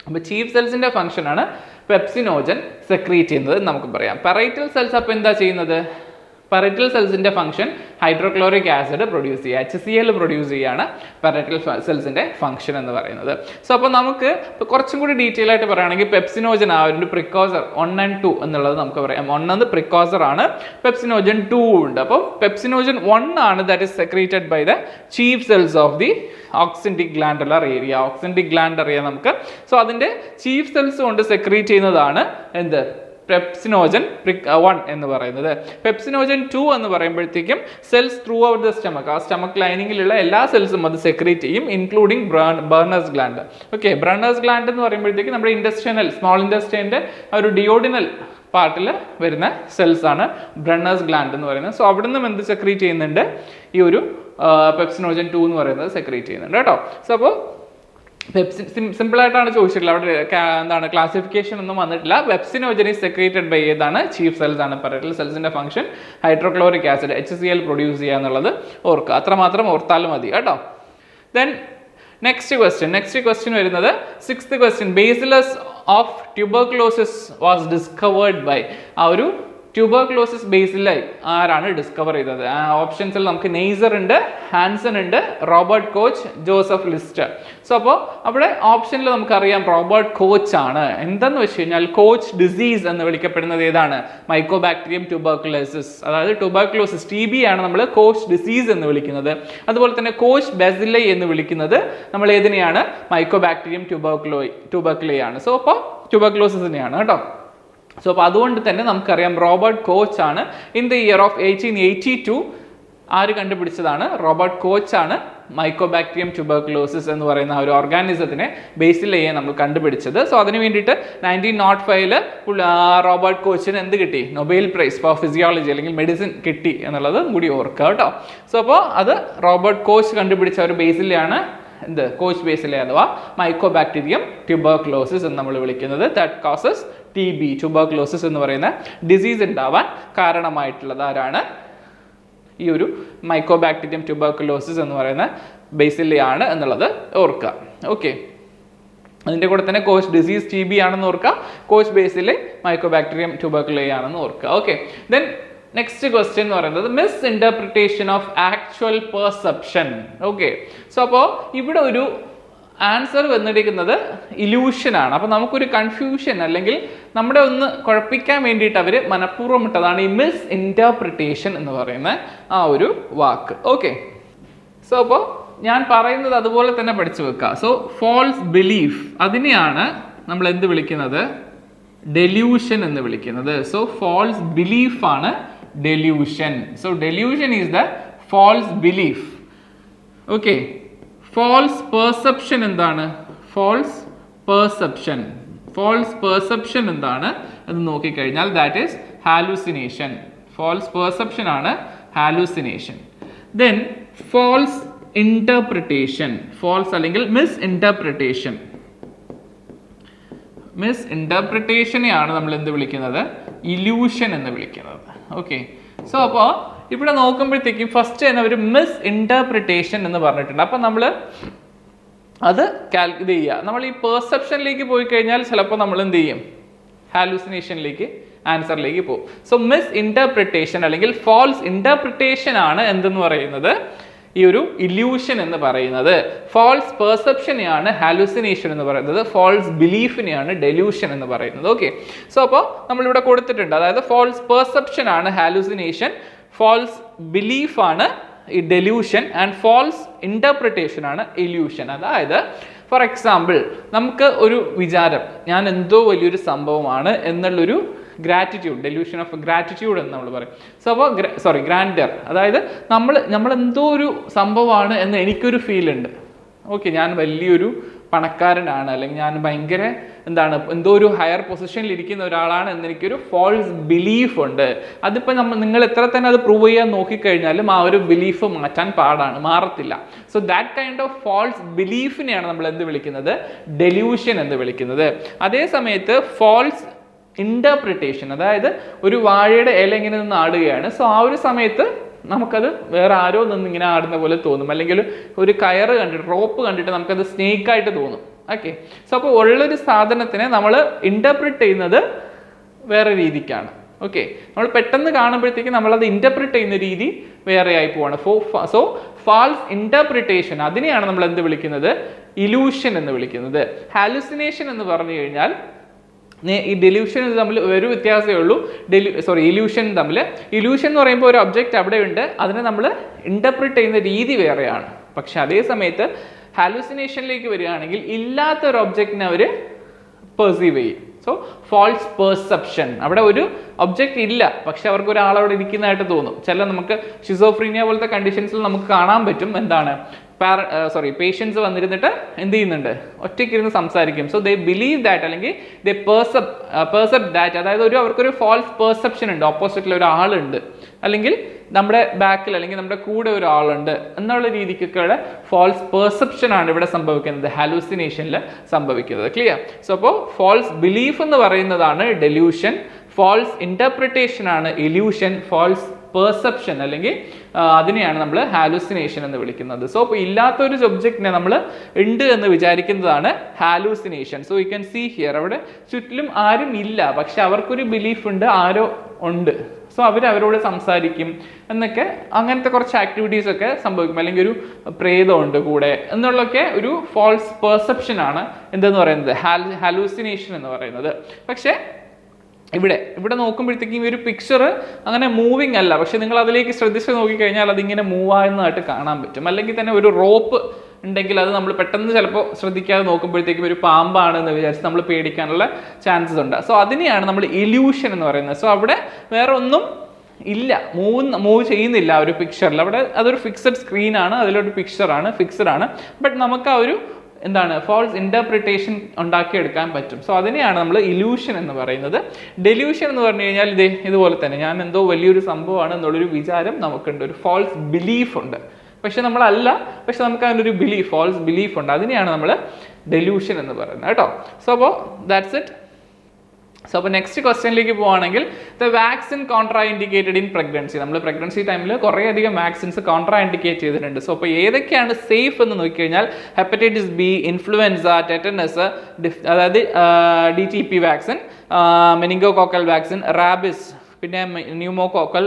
അപ്പോൾ ചീഫ് സെൽസിന്റെ ഫംഗ്ഷനാണ് പെപ്സിനോജൻ സെക്രീറ്റ് ചെയ്യുന്നത് നമുക്ക് പറയാം. പെറൈറ്റൽ സെൽസ് അപ്പോൾ എന്താ ചെയ്യുന്നത്? പെറൈറ്റൽ സെൽസിന്റെ ഫംഗ്ഷൻ ഹൈഡ്രോക്ലോറിക് ആസിഡ് പ്രൊഡ്യൂസ് ചെയ്യുക. എച്ച് സി എൽ പ്രൊഡ്യൂസ് ചെയ്യുകയാണ് പെറൈറ്റൽ സെൽസിന്റെ ഫംഗ്ഷൻ എന്ന് പറയുന്നത്. സോ അപ്പോൾ നമുക്ക് കുറച്ചും കൂടി ഡീറ്റെയിൽ ആയിട്ട് പറയുകയാണെങ്കിൽ പെപ്സിനോജൻ ആ ഒരു പ്രിക്കോസർ വൺ ആൻഡ് ടു എന്നുള്ളത് നമുക്ക് പറയാം. ഒന്ന് പ്രിക്കോസർ ആണ്. പെപ്സിനോജൻ ടു ഉണ്ട്. അപ്പോൾ പെപ്സിനോജൻ വൺ ആണ് that is secreted by the chief cells of the oxyntic glandular area oxyntic gland അറിയാം നമുക്ക്. സോ അതിന്റെ ചീഫ് സെൽസ് കൊണ്ട് സെക്രീറ്റ് ചെയ്യുന്നതാണ് എന്ത്? പെപ്സിനോജൻ വൺ എന്ന് പറയുന്നത്. പെപ്സിനോജൻ ടു എന്ന് പറയുമ്പോഴത്തേക്കും cells throughout the stomach ആ സ്റ്റമക്ക് ലൈനിങ്ങിലുള്ള എല്ലാ സെൽസും അത് സെക്രീറ്റ് ചെയ്യും including Brunner's gland okay Brunner's gland എന്ന് പറയുമ്പോഴത്തേക്കും നമ്മുടെ ഇൻഡസ്ട്രിയൽ സ്മോൾ ഇൻഡസ്ട്രീന്റെ ഒരു ഡിയോഡിനൽ പാർട്ടിൽ വരുന്ന സെൽസ് ആണ് ബ്രണ്ണേഴ്സ് ഗ്ലാൻഡ് എന്ന് പറയുന്നത്. സോ അവിടെ നിന്നും എന്ത് സെക്രീറ്റ് ചെയ്യുന്നുണ്ട്? ഈ ഒരു പെപ്സിനോജൻ ടു എന്ന് പറയുന്നത് സെക്രീറ്റ് ചെയ്യുന്നുണ്ട് കേട്ടോ. സോ അപ്പോൾ ആയിട്ടാണ് ചോദിച്ചിട്ടുള്ളത്. അവിടെ എന്താണ് ക്ലാസിഫിക്കേഷൻ ഒന്നും വന്നിട്ടില്ല. വെബ്സിനോജനി സെക്രീറ്റഡ് ബൈ ഏതാണ്? ചീഫ് സെൽസ് ആണ് പറയുന്നത് സെൽസിന്റെ function hydrochloric acid H C L produce ചെയ്യുക എന്നുള്ളത് ഓർക്കുക. അത്രമാത്രം ഓർത്താലും മതി. കേട്ടോ? Then next question next question വരുന്നത് sixth question bacillus of tuberculosis was discovered by ആ ഒരു ട്യൂബർക്ലോസിസ് ബേസിലായി ആരാണ് ഡിസ്കവർ ചെയ്തത്? ഓപ്ഷൻസിൽ നമുക്ക് നെയ്സർ ഉണ്ട് ഹാൻസൺ ഉണ്ട് Robert Koch Joseph Lister so അപ്പോൾ അവിടെ ഓപ്ഷനിൽ നമുക്കറിയാം റോബർട്ട് കോച്ച് ആണ്. എന്തെന്ന് വെച്ച് കഴിഞ്ഞാൽ കോച്ച് ഡിസീസ് എന്ന് വിളിക്കപ്പെടുന്നത് ഏതാണ്? മൈക്കോബാക്ടീരിയം ട്യൂബർക്ലോസിസ് അതായത് ട്യൂബർക്ലോസിസ് ടി ബി ആണ് നമ്മൾ കോച്ച് ഡിസീസ് എന്ന് വിളിക്കുന്നത്. അതുപോലെ തന്നെ കോച്ച് ബെസിലൈ എന്ന് വിളിക്കുന്നത് നമ്മൾ ഏതിനെയാണ്? മൈക്കോബാക്ടീരിയം ട്യൂബർക്ലോ ട്യൂബർക്ലേ ആണ്. സോ അപ്പോൾ ട്യൂബർക്ലോസിസിനെയാണ് കേട്ടോ. സോ അപ്പോൾ അതുകൊണ്ട് തന്നെ നമുക്കറിയാം റോബർട്ട് കോച്ച് ആണ് in the year of eighteen eighty two. ആര് കണ്ടുപിടിച്ചതാണ്? റോബർട്ട് കോച്ച് ആണ് മൈക്കോബാക്ടീരിയം ട്യൂബർക്ലോസിസ് എന്ന് പറയുന്ന ഒരു ഓർഗാനിസത്തിനെ ബേസിൽ ചെയ്യാൻ നമ്മൾ കണ്ടുപിടിച്ചത്. സോ അതിന് വേണ്ടിയിട്ട് നയന്റീൻ നോട്ട് ഫൈവിൽ റോബർട്ട് കോച്ചിന് എന്ത് കിട്ടി? നൊബേൽ പ്രൈസ് ഫോർ ഫിസിയോളജി അല്ലെങ്കിൽ മെഡിസിൻ കിട്ടി എന്നുള്ളത് കൂടി ഓർക്കുക കേട്ടോ. സോ അപ്പോൾ അത് റോബർട്ട് കോച്ച് കണ്ടുപിടിച്ച ഒരു ബേസിലാണ് എന്ത്? കോച്ച് ബേസിലെ അഥവാ മൈക്കോബാക്ടീരിയം ട്യൂബർക്ലോസിസ് എന്ന് നമ്മൾ വിളിക്കുന്നത്. That causes T B tuberculosis എന്ന് പറയുന്ന ഡിസീസ് ഉണ്ടാവാൻ കാരണമായിട്ടുള്ളത് ആരാണ്? ഈ ഒരു മൈക്കോബാക്ടീരിയം ട്യൂബർക്കുലോസിസ് എന്ന് പറയുന്ന ബേസിലെയാണ് എന്നുള്ളത് ഓർക്കുക ഓക്കെ അതിന്റെ കൂടെ തന്നെ കോച്ച് ഡിസീസ് ടി ബി ആണെന്ന് ഓർക്കുക കോച്ച് ബേസിലെ മൈക്കോബാക്ടീരിയം ട്യൂബർക്കുലേ ആണെന്ന് ഓർക്കുക ഓക്കെ ദെൻ നെക്സ്റ്റ് ക്വസ്റ്റ്യൻ എന്ന് പറയുന്നത് misinterpretation of actual perception okay so അപ്പോൾ ഇവിടെ ഒരു ആൻസർ വന്നിരിക്കുന്നത് ഇല്യൂഷൻ ആണ്. അപ്പോൾ നമുക്കൊരു കൺഫ്യൂഷൻ അല്ലെങ്കിൽ നമ്മുടെ ഒന്ന് കുഴപ്പിക്കാൻ വേണ്ടിയിട്ട് അവർ മനഃപൂർവം ഇട്ടതാണ് ഈ മിസ് ഇന്റർപ്രിട്ടേഷൻ എന്ന് പറയുന്ന ആ ഒരു വാക്ക്. ഓക്കെ സോ അപ്പോൾ ഞാൻ പറയുന്നത് അതുപോലെ തന്നെ പഠിച്ചു വെക്കുക സോ ഫോൾസ് ബിലീഫ് അതിനെയാണ് നമ്മൾ എന്ത് വിളിക്കുന്നത്? ഡെല്യൂഷൻ എന്ന് വിളിക്കുന്നത്. സോ ഫോൾസ് ബിലീഫ് ആണ് delusion so delusion is the false belief okay false perception എന്താണ്? ഫോൾസ് പെർസെപ്ഷൻ ഫോൾസ് പെർസെപ്ഷൻ എന്താണ്? എന്ന് നോക്കിക്കഴിഞ്ഞാൽ that is hallucination false perception ആണ് hallucination then false interpretation false അല്ലെങ്കിൽ മിസ് ഇന്റർപ്രിട്ടേഷൻ മിസ് ഇന്റർപ്രിട്ടേഷനെയാണ് നമ്മൾ എന്ത് വിളിക്കുന്നത്? ഇല്യൂഷൻ എന്ന് വിളിക്കുന്നത്. ഓക്കെ സോ അപ്പോൾ ഇവിടെ നോക്കുമ്പോഴത്തേക്കും ഫസ്റ്റ് തന്നെ ഒരു മിസ് ഇന്റർപ്രിട്ടേഷൻ എന്ന് പറഞ്ഞിട്ടുണ്ട്. അപ്പം നമ്മൾ അത് കാൽക്കുലേറ്റ് ചെയ്യുക. നമ്മൾ ഈ പെർസെപ്ഷനിലേക്ക് പോയി കഴിഞ്ഞാൽ ചിലപ്പോൾ നമ്മൾ എന്ത് ചെയ്യും? ഹാലൂസിനേഷനിലേക്ക് ആൻസറിലേക്ക് പോകും. സോ മിസ് ഇന്റർപ്രിട്ടേഷൻ അല്ലെങ്കിൽ ഫോൾസ് ഇന്റർപ്രിട്ടേഷൻ ആണ് എന്തെന്ന് പറയുന്നത്? ഈ ഒരു ഇല്യൂഷൻ എന്ന് പറയുന്നത്. ഫോൾസ് പെർസെപ്ഷനെയാണ് ഹാലൂസിനേഷൻ എന്ന് പറയുന്നത്. ഫോൾസ് ബിലീഫിനെയാണ് ഡെല്യൂഷൻ എന്ന് പറയുന്നത്. ഓക്കെ സോ അപ്പോൾ നമ്മളിവിടെ കൊടുത്തിട്ടുണ്ട്. അതായത് ഫോൾസ് പെർസെപ്ഷൻ ആണ് ഹാലുസിനേഷൻ ഫാൾസ് ബിലീഫ് ആണ് ഈ ഡെല്യൂഷൻ ആൻഡ് ഫോൾസ് ഇന്റർപ്രിട്ടേഷൻ ആണ് എല്യൂഷൻ അതായത് ഫോർ എക്സാമ്പിൾ നമുക്ക് ഒരു വിചാരം ഞാൻ എന്തോ വലിയൊരു സംഭവമാണ് എന്നുള്ളൊരു ഗ്രാറ്റിറ്റ്യൂഡ് ഡെല്യൂഷൻ ഓഫ് ഗ്രാറ്റിറ്റ്യൂഡ് എന്ന് നമ്മൾ പറയും. സോ അപ്പോൾ സോറി ഗ്രാൻഡർ അതായത് നമ്മൾ നമ്മൾ എന്തോ ഒരു സംഭവമാണ് എന്ന് എനിക്കൊരു ഫീൽ ഉണ്ട്. ഓക്കെ ഞാൻ വലിയൊരു പണക്കാരനാണ്. അല്ലെങ്കിൽ ഞാൻ ഭയങ്കര എന്താണ് എന്തോ ഒരു ഹയർ പൊസിഷനിൽ ഇരിക്കുന്ന ഒരാളാണ് എന്നെനിക്കൊരു ഫോൾസ് ബിലീഫ് ഉണ്ട്. അതിപ്പോൾ നമ്മൾ നിങ്ങൾ എത്ര തന്നെ അത് പ്രൂവ് ചെയ്യാൻ നോക്കിക്കഴിഞ്ഞാലും ആ ഒരു ബിലീഫ് മാറ്റാൻ പാടാണ് മാറത്തില്ല. So that kind of false ബിലീഫിനെയാണ് നമ്മൾ എന്ത് വിളിക്കുന്നത്? ഡെല്യൂഷൻ എന്ന് വിളിക്കുന്നത്. അതേ സമയത്ത് ഫോൾസ് ഇന്റർപ്രിട്ടേഷൻ അതായത് ഒരു വാഴയുടെ ഇല ഇങ്ങനെ നിന്ന് ആടുകയാണ്. സോ ആ ഒരു സമയത്ത് നമുക്കത് വേറെ ആരോ നിന്ന് ഇങ്ങനെ ആടുന്ന പോലെ തോന്നും. അല്ലെങ്കിൽ ഒരു കയറ് കണ്ടിട്ട് റോപ്പ് കണ്ടിട്ട് നമുക്കത് സ്നേക്കായിട്ട് തോന്നും. ഓക്കെ സോ അപ്പോൾ ഉള്ളൊരു സാധനത്തിനെ നമ്മൾ ഇന്റർപ്രിറ്റ് ചെയ്യുന്നത് വേറെ രീതിക്കാണ്. ഓക്കെ നമ്മൾ പെട്ടെന്ന് കാണുമ്പോഴത്തേക്ക് നമ്മളത് ഇന്റർപ്രിറ്റ് ചെയ്യുന്ന രീതി വേറെ ആയി പോവാണ് ഫോ സോ ഫാൾസ് ഇന്റർപ്രിറ്റേഷൻ അതിനെയാണ് നമ്മൾ എന്ത് വിളിക്കുന്നത്? ഇലൂഷൻ എന്ന് വിളിക്കുന്നത്. ഹാലുസിനേഷൻ എന്ന് പറഞ്ഞു കഴിഞ്ഞാൽ ഈ ഡെലൂഷൻ തമ്മിൽ ഒരു വ്യത്യാസമേ ഉള്ളൂ. ഡെലു സോറി ഇലൂഷൻ തമ്മിൽ. ഇലൂഷൻ എന്ന് പറയുമ്പോൾ ഒരു ഒബ്ജക്റ്റ് അവിടെ ഉണ്ട് അതിനെ നമ്മൾ ഇന്റർപ്രിറ്റ് ചെയ്യുന്ന രീതി വേറെയാണ്. പക്ഷെ അതേ സമയത്ത് ഹാലുസിനേഷനിലേക്ക് വരികയാണെങ്കിൽ ഇല്ലാത്ത ഒരു ഒബ്ജക്റ്റിനെ അവർ പെർസീവ് ചെയ്യും. സോ ഫോൾസ് പെർസെപ്ഷൻ അവിടെ ഒരു ഒബ്ജക്റ്റ് ഇല്ല. പക്ഷെ അവർക്ക് ഒരാൾ അവിടെ ഇരിക്കുന്നതായിട്ട് തോന്നും. ചില നമുക്ക് ഷിസോഫ്രീനിയ പോലത്തെ കണ്ടീഷൻസിൽ നമുക്ക് കാണാൻ പറ്റും. എന്താണ്? പാര സോറി പേഷ്യൻസ് വന്നിരുന്നിട്ട് എന്ത് ചെയ്യുന്നുണ്ട്? ഒറ്റയ്ക്കിരുന്ന് സംസാരിക്കും. സോ ദേ ബിലീവ് ദാറ്റ് അല്ലെങ്കിൽ ദേ പേഴ്സപ് പേഴ്സെപ്റ്റ് ദാറ്റ് അതായത് ഒരു അവർക്കൊരു ഫാൾസ് പെർസെപ്ഷൻ ഉണ്ട്. ഓപ്പോസിറ്റിൽ ഒരാളുണ്ട്. അല്ലെങ്കിൽ നമ്മുടെ ബാക്കിൽ അല്ലെങ്കിൽ നമ്മുടെ കൂടെ ഒരാളുണ്ട് എന്നുള്ള രീതിക്കൊക്കെ ഫോൾസ് പെർസെപ്ഷൻ ആണ് ഇവിടെ സംഭവിക്കുന്നത്. ഹാലൂസിനേഷനിൽ സംഭവിക്കുന്നത്. ക്ലിയർ സോ അപ്പോൾ ഫോൾസ് ബിലീഫ് എന്ന് പറയുന്നതാണ് ഡെല്യൂഷൻ ഫോൾസ് ഇന്റർപ്രിട്ടേഷൻ ആണ് ഇല്യൂഷൻ ഫാൾസ് പെർസെപ്ഷൻ അല്ലെങ്കിൽ അതിനെയാണ് നമ്മൾ ഹാലൂസിനേഷൻ എന്ന് വിളിക്കുന്നത്. സോ അപ്പോൾ ഇല്ലാത്തൊരു ഒബ്ജക്റ്റിനെ നമ്മൾ ഉണ്ട് എന്ന് വിചാരിക്കുന്നതാണ് hallucination so you can see here അവിടെ ചുറ്റിലും ആരും ഇല്ല. പക്ഷെ അവർക്കൊരു ബിലീഫ് ഉണ്ട് ആരോ ഉണ്ട്. സോ അവർ അവരോട് സംസാരിക്കും എന്നൊക്കെ അങ്ങനത്തെ കുറച്ച് ആക്ടിവിറ്റീസ് ഒക്കെ സംഭവിക്കും. അല്ലെങ്കിൽ ഒരു പ്രേതമുണ്ട് കൂടെ എന്നുള്ളൊക്കെ ഒരു ഫോൾസ് പെർസെപ്ഷൻ ആണ് എന്തെന്ന് പറയുന്നത്. ഹാൽ ഹാലൂസിനേഷൻ എന്ന് പറയുന്നത്. പക്ഷേ ഇവിടെ ഇവിടെ നോക്കുമ്പോഴത്തേക്കും ഈ ഒരു പിക്ചർ അങ്ങനെ മൂവിങ് അല്ല. പക്ഷെ നിങ്ങൾ അതിലേക്ക് ശ്രദ്ധിച്ച് നോക്കിക്കഴിഞ്ഞാൽ അതിങ്ങനെ മൂവ് കാണാൻ പറ്റും. അല്ലെങ്കിൽ തന്നെ ഒരു റോപ്പ് ഉണ്ടെങ്കിൽ അത് നമ്മൾ പെട്ടെന്ന് ചിലപ്പോൾ ശ്രദ്ധിക്കാതെ നോക്കുമ്പോഴത്തേക്കും ഒരു പാമ്പാണ് എന്ന് വിചാരിച്ച് നമ്മൾ പേടിക്കാനുള്ള ചാൻസസ് ഉണ്ട്. സോ അതിനെയാണ് നമ്മൾ ഇല്യൂഷൻ എന്ന് പറയുന്നത്. സോ അവിടെ വേറെ ഒന്നും ഇല്ല. മൂവ് മൂവ് ചെയ്യുന്നില്ല ആ ഒരു പിക്ചറിൽ അവിടെ അതൊരു ഫിക്സഡ് സ്ക്രീനാണ് അതിലൊരു പിക്ചറാണ് ഫിക്സഡ് ആണ്. ബട്ട് നമുക്ക് ആ ഒരു എന്താണ് ഫോൾസ് ഇന്റർപ്രിട്ടേഷൻ ഉണ്ടാക്കിയെടുക്കാൻ പറ്റും. സോ അതിനെയാണ് നമ്മൾ ഇല്യൂഷൻ എന്ന് പറയുന്നത്. ഡെല്യൂഷൻ എന്ന് പറഞ്ഞു കഴിഞ്ഞാൽ ഇതേ ഇതുപോലെ തന്നെ. ഞാൻ എന്തോ വലിയൊരു സംഭവമാണ് എന്നുള്ളൊരു വിചാരം നമുക്കുണ്ട്. ഒരു ഫോൾസ് ബിലീഫ് ഉണ്ട്. പക്ഷെ നമ്മളല്ല പക്ഷെ നമുക്ക് അതിനൊരു ബിലീഫ് ഫോൾസ് ബിലീഫ് ഉണ്ട്. അതിനെയാണ് നമ്മൾ ഡെല്യൂഷൻ എന്ന് പറയുന്നത്. കേട്ടോ? സോ അപ്പോൾ ദാറ്റ്സ് ഇറ്റ് സോ അപ്പോൾ നെക്സ്റ്റ് ക്വസ്റ്റ്യനിലേക്ക് പോവുകയാണെങ്കിൽ the vaccine contraindicated in pregnancy നമ്മൾ പ്രഗ്നൻസി ടൈമിൽ കുറേയധികം വാക്സിൻസ് കോൺട്രാ ഇൻഡിക്കേറ്റ് ചെയ്തിട്ടുണ്ട്. സോ അപ്പോൾ ഏതൊക്കെയാണ് സേഫ് എന്ന് നോക്കിക്കഴിഞ്ഞാൽ ഹെപ്പറ്റൈറ്റിസ് ബി ഇൻഫ്ലുവൻസ ടെറ്റനസ് അതായത് D T P vaccine meningococcal vaccine rabies പിന്നെ pneumococcal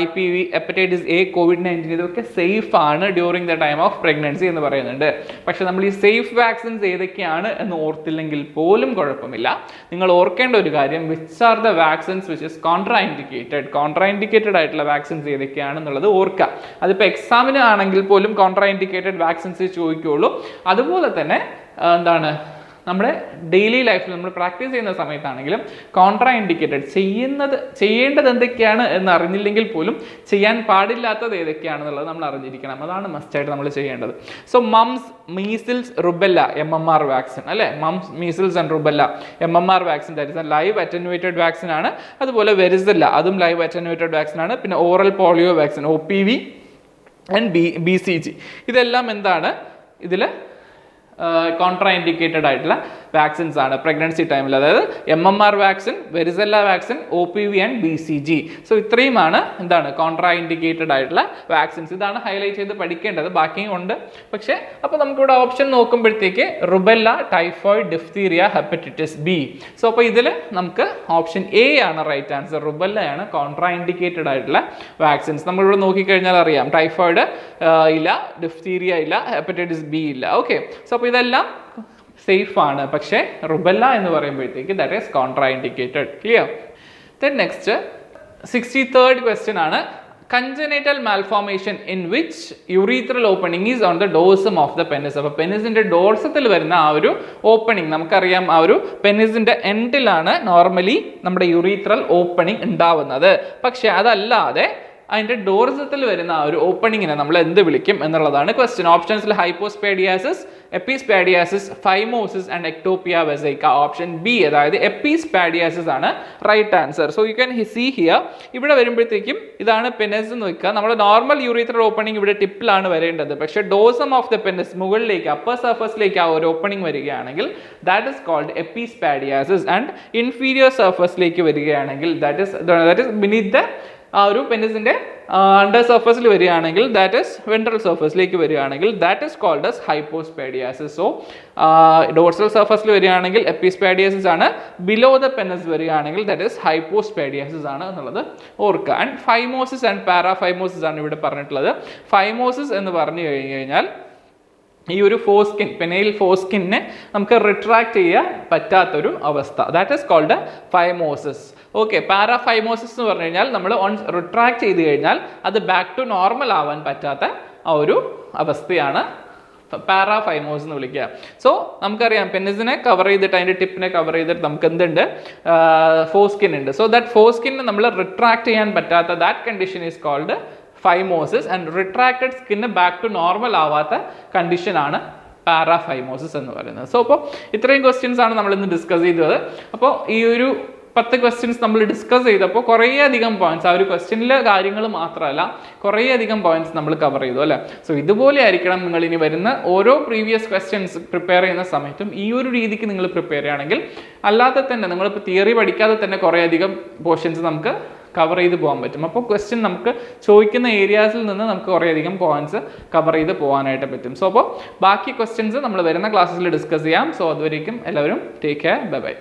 I P V hepatitis A covid nineteen ഇതൊക്കെ സേഫ് ആണ് during the time of pregnancy എന്ന് പറയുന്നുണ്ട്. പക്ഷെ നമ്മൾ ഈ സേഫ് വാക്സിൻസ് ഏതൊക്കെയാണ് എന്ന് ഓർത്തില്ലെങ്കിൽ പോലും കുഴപ്പമില്ല. നിങ്ങൾ ഓർക്കേണ്ട ഒരു കാര്യം which are the vaccines which is contraindicated contraindicated ആയിട്ടുള്ള വാക്സിൻസ് ഏതൊക്കെയാണെന്നുള്ളത് ഓർക്കുക. അതിപ്പോൾ എക്സാമിന് ആണെങ്കിൽ പോലും കോൺട്രാ ഇൻഡിക്കേറ്റഡ് വാക്സിൻസ് ചോദിക്കുകയുള്ളൂ. അതുപോലെ തന്നെ എന്താണ് നമ്മുടെ ഡെയിലി ലൈഫിൽ നമ്മൾ പ്രാക്ടീസ് ചെയ്യുന്ന സമയത്താണെങ്കിലും കോൺട്രാ ഇൻഡിക്കേറ്റഡ് ചെയ്യുന്നത് ചെയ്യേണ്ടത് എന്തൊക്കെയാണ് എന്ന് അറിഞ്ഞില്ലെങ്കിൽ പോലും ചെയ്യാൻ പാടില്ലാത്തത് ഏതൊക്കെയാണെന്നുള്ളത് നമ്മൾ അറിഞ്ഞിരിക്കണം. അതാണ് മസ്റ്റായിട്ട് നമ്മൾ ചെയ്യേണ്ടത്. So mumps measles rubella M M R vaccine അല്ലേ? Mumps measles and rubella M M R vaccine that live attenuated vaccine ആണ്. അതുപോലെ വെരിസല്ല അതും ലൈവ് അറ്റനുവേറ്റഡ് വാക്സിൻ ആണ്. പിന്നെ oral polio vaccine O P V and B B C G ഇതെല്ലാം എന്താണ്? ഇതിൽ contraindicated ആയിട്ടുള്ള വാക്സിൻസ് ആണ് പ്രഗ്നൻസി ടൈമിൽ അതായത് M M R vaccine varicella vaccine O P V and B C G so ഇത്രയുമാണ് എന്താണ് കോൺട്രാ ഇൻഡിക്കേറ്റഡ് ആയിട്ടുള്ള വാക്സിൻസ് ഇതാണ് ഹൈലൈറ്റ് ചെയ്ത് പഠിക്കേണ്ടത്. ബാക്കിയും ഉണ്ട്. പക്ഷേ അപ്പോൾ നമുക്കിവിടെ ഓപ്ഷൻ നോക്കുമ്പോഴത്തേക്ക് rubella typhoid diphtheria hepatitis B so അപ്പോൾ ഇതിൽ നമുക്ക് ഓപ്ഷൻ എ ആണ് റൈറ്റ് ആൻസർ റുബെല്ലയാണ് കോൺട്രാ ഇൻഡിക്കേറ്റഡ് ആയിട്ടുള്ള വാക്സിൻസ് നമ്മളിവിടെ നോക്കിക്കഴിഞ്ഞാൽ അറിയാം. ടൈഫോയിഡ് ഇല്ല ഡിഫ്തീരിയ ഇല്ല ഹെപ്പറ്റൈറ്റിസ് ബി ഇല്ല. ഓക്കെ സോ അപ്പോൾ ഇതെല്ലാം സേഫ് ആണ്. പക്ഷേ റുബല്ല എന്ന് പറയുമ്പോഴത്തേക്ക് that is contraindicated clear then next sixty third question ആണ്. Congenital malformation in which urethral opening is on the dorsum of the penis അപ്പോൾ പെനിസിന്റെ ഡോർസത്തിൽ വരുന്ന ആ ഒരു ഓപ്പണിംഗ് നമുക്കറിയാം ആ ഒരു പെനിസിന്റെ എൻഡിലാണ് നോർമലി നമ്മുടെ യുറീത്രൽ ഓപ്പണിംഗ് ഉണ്ടാവുന്നത്. പക്ഷേ അതല്ലാതെ അതിന്റെ ഡോർസത്തിൽ വരുന്ന ആ ഒരു ഓപ്പണിങ്ങിനെ നമ്മൾ എന്ത് വിളിക്കും എന്നുള്ളതാണ് question ഓപ്ഷൻസിൽ hypospadiasis epispadiasis phimosis and ectopia vesicae option B അതായത് എപ്പിസ്പാഡിയാസിസ് ആണ് right answer so you can see here ഇവിടെ വരുമ്പോഴത്തേക്കും ഇതാണ് പെനസ് എന്ന് വെക്കുക. നമ്മൾ നോർമൽ യൂറിത്രൽ ഓപ്പണിംഗ് ഇവിടെ ടിപ്പിലാണ് വരേണ്ടത്. പക്ഷേ ഡോസം ഓഫ് ദ പെനസ് മുകളിലേക്ക് അപ്പർ സർഫസിലേക്ക് ആ ഒരു ഓപ്പണിംഗ് വരികയാണെങ്കിൽ that is called epispadiasis and inferior സർഫസിലേക്ക് വരികയാണെങ്കിൽ that is that is beneath the ആ ഒരു പെനിസിന്റെ അണ്ടർ സർഫസിൽ വരികയാണെങ്കിൽ ദാറ്റ് ഇസ് വെൻട്രൽ സർഫസിലേക്ക് വരികയാണെങ്കിൽ that is called as hypospadiasis so dorsal സർഫസിൽ വരികയാണെങ്കിൽ എപ്പിസ്പാഡിയാസിസ് ആണ്. ബിലോ ദ പെനസ് വരികയാണെങ്കിൽ ദാറ്റ് ഇസ് ഹൈപ്പോസ്പാഡിയാസിസ് ആണ് എന്നുള്ളത് ഓർക്കുക. ആൻഡ് ഫൈമോസിസ് ആൻഡ് പാരാഫൈമോസിസ് ആണ് ഇവിടെ പറഞ്ഞിട്ടുള്ളത്. ഫൈമോസിസ് എന്ന് പറഞ്ഞു കഴിഞ്ഞു കഴിഞ്ഞാൽ ഈ ഒരു ഫോസ്കിൻ പെനൈൽ ഫോസ്കിന്നെ നമുക്ക് റിട്രാക്ട് ചെയ്യാൻ പറ്റാത്തൊരു അവസ്ഥ. That is called phimosis okay paraphimosis എന്ന് പറഞ്ഞു കഴിഞ്ഞാൽ നമ്മൾ ഓൺ റിട്രാക്ട് ചെയ്ത് കഴിഞ്ഞാൽ അത് ബാക്ക് ടു നോർമൽ ആവാൻ പറ്റാത്ത ആ ഒരു അവസ്ഥയാണ് പാരാഫൈമോസ് എന്ന് വിളിക്കുക. സോ നമുക്കറിയാം പെനിസിനെ കവർ ചെയ്തിട്ട് അതിന്റെ ടിപ്പിനെ കവർ ചെയ്തിട്ട് നമുക്ക് എന്തുണ്ട്? ഫോസ്കിൻ ഉണ്ട്. സോ ദാറ്റ് ഫോസ്കിനെ നമ്മൾ റിട്രാക്ട് ചെയ്യാൻ പറ്റാത്ത that condition is called phimosis and retracted skin back to normal ആവാത്ത കണ്ടീഷനാണ് പാരാഫൈമോസിസ് എന്ന് പറയുന്നത്. സോ അപ്പോൾ ഇത്രയും ക്വസ്റ്റ്യൻസ് ആണ് നമ്മൾ ഇന്ന് ഡിസ്കസ് ചെയ്തത്. അപ്പോൾ ഈ ഒരു പത്ത് ക്വസ്റ്റ്യൻസ് നമ്മൾ ഡിസ്കസ് ചെയ്തപ്പോൾ കുറേയധികം പോയിന്റ്സ് ആ ഒരു ക്വസ്റ്റ്യനിലെ കാര്യങ്ങൾ മാത്രമല്ല കുറേയധികം പോയിന്റ്സ് നമ്മൾ കവർ ചെയ്തു അല്ലേ? സോ ഇതുപോലെ ആയിരിക്കണം നിങ്ങൾ ഇനി വരുന്ന ഓരോ പ്രീവിയസ് ക്വസ്റ്റ്യൻസ് പ്രിപ്പയർ ചെയ്യുന്ന സമയത്തും ഈ ഒരു രീതിക്ക് നിങ്ങൾ പ്രിപ്പയർ ചെയ്യുകയാണെങ്കിൽ അല്ലാതെ തന്നെ നിങ്ങളിപ്പോൾ തിയറി പഠിക്കാതെ തന്നെ കുറേയധികം പോർഷൻസ് നമുക്ക് കവർ ചെയ്ത് പോകാൻ പറ്റും. അപ്പോൾ ക്വസ്റ്റ്യൻ നമുക്ക് ചോദിക്കുന്ന ഏരിയാസിൽ നിന്ന് നമുക്ക് കുറേയധികം പോയിന്റ്സ് കവർ ചെയ്ത് പോകാനായിട്ട് പറ്റും. സോ അപ്പോൾ ബാക്കി ക്വസ്റ്റ്യൻസ് നമ്മൾ വരുന്ന ക്ലാസ്സിൽ ഡിസ്കസ് ചെയ്യാം. സോ അതുവരേക്കും എല്ലാവരും ടേക്ക് കെയർ ബൈ ബൈ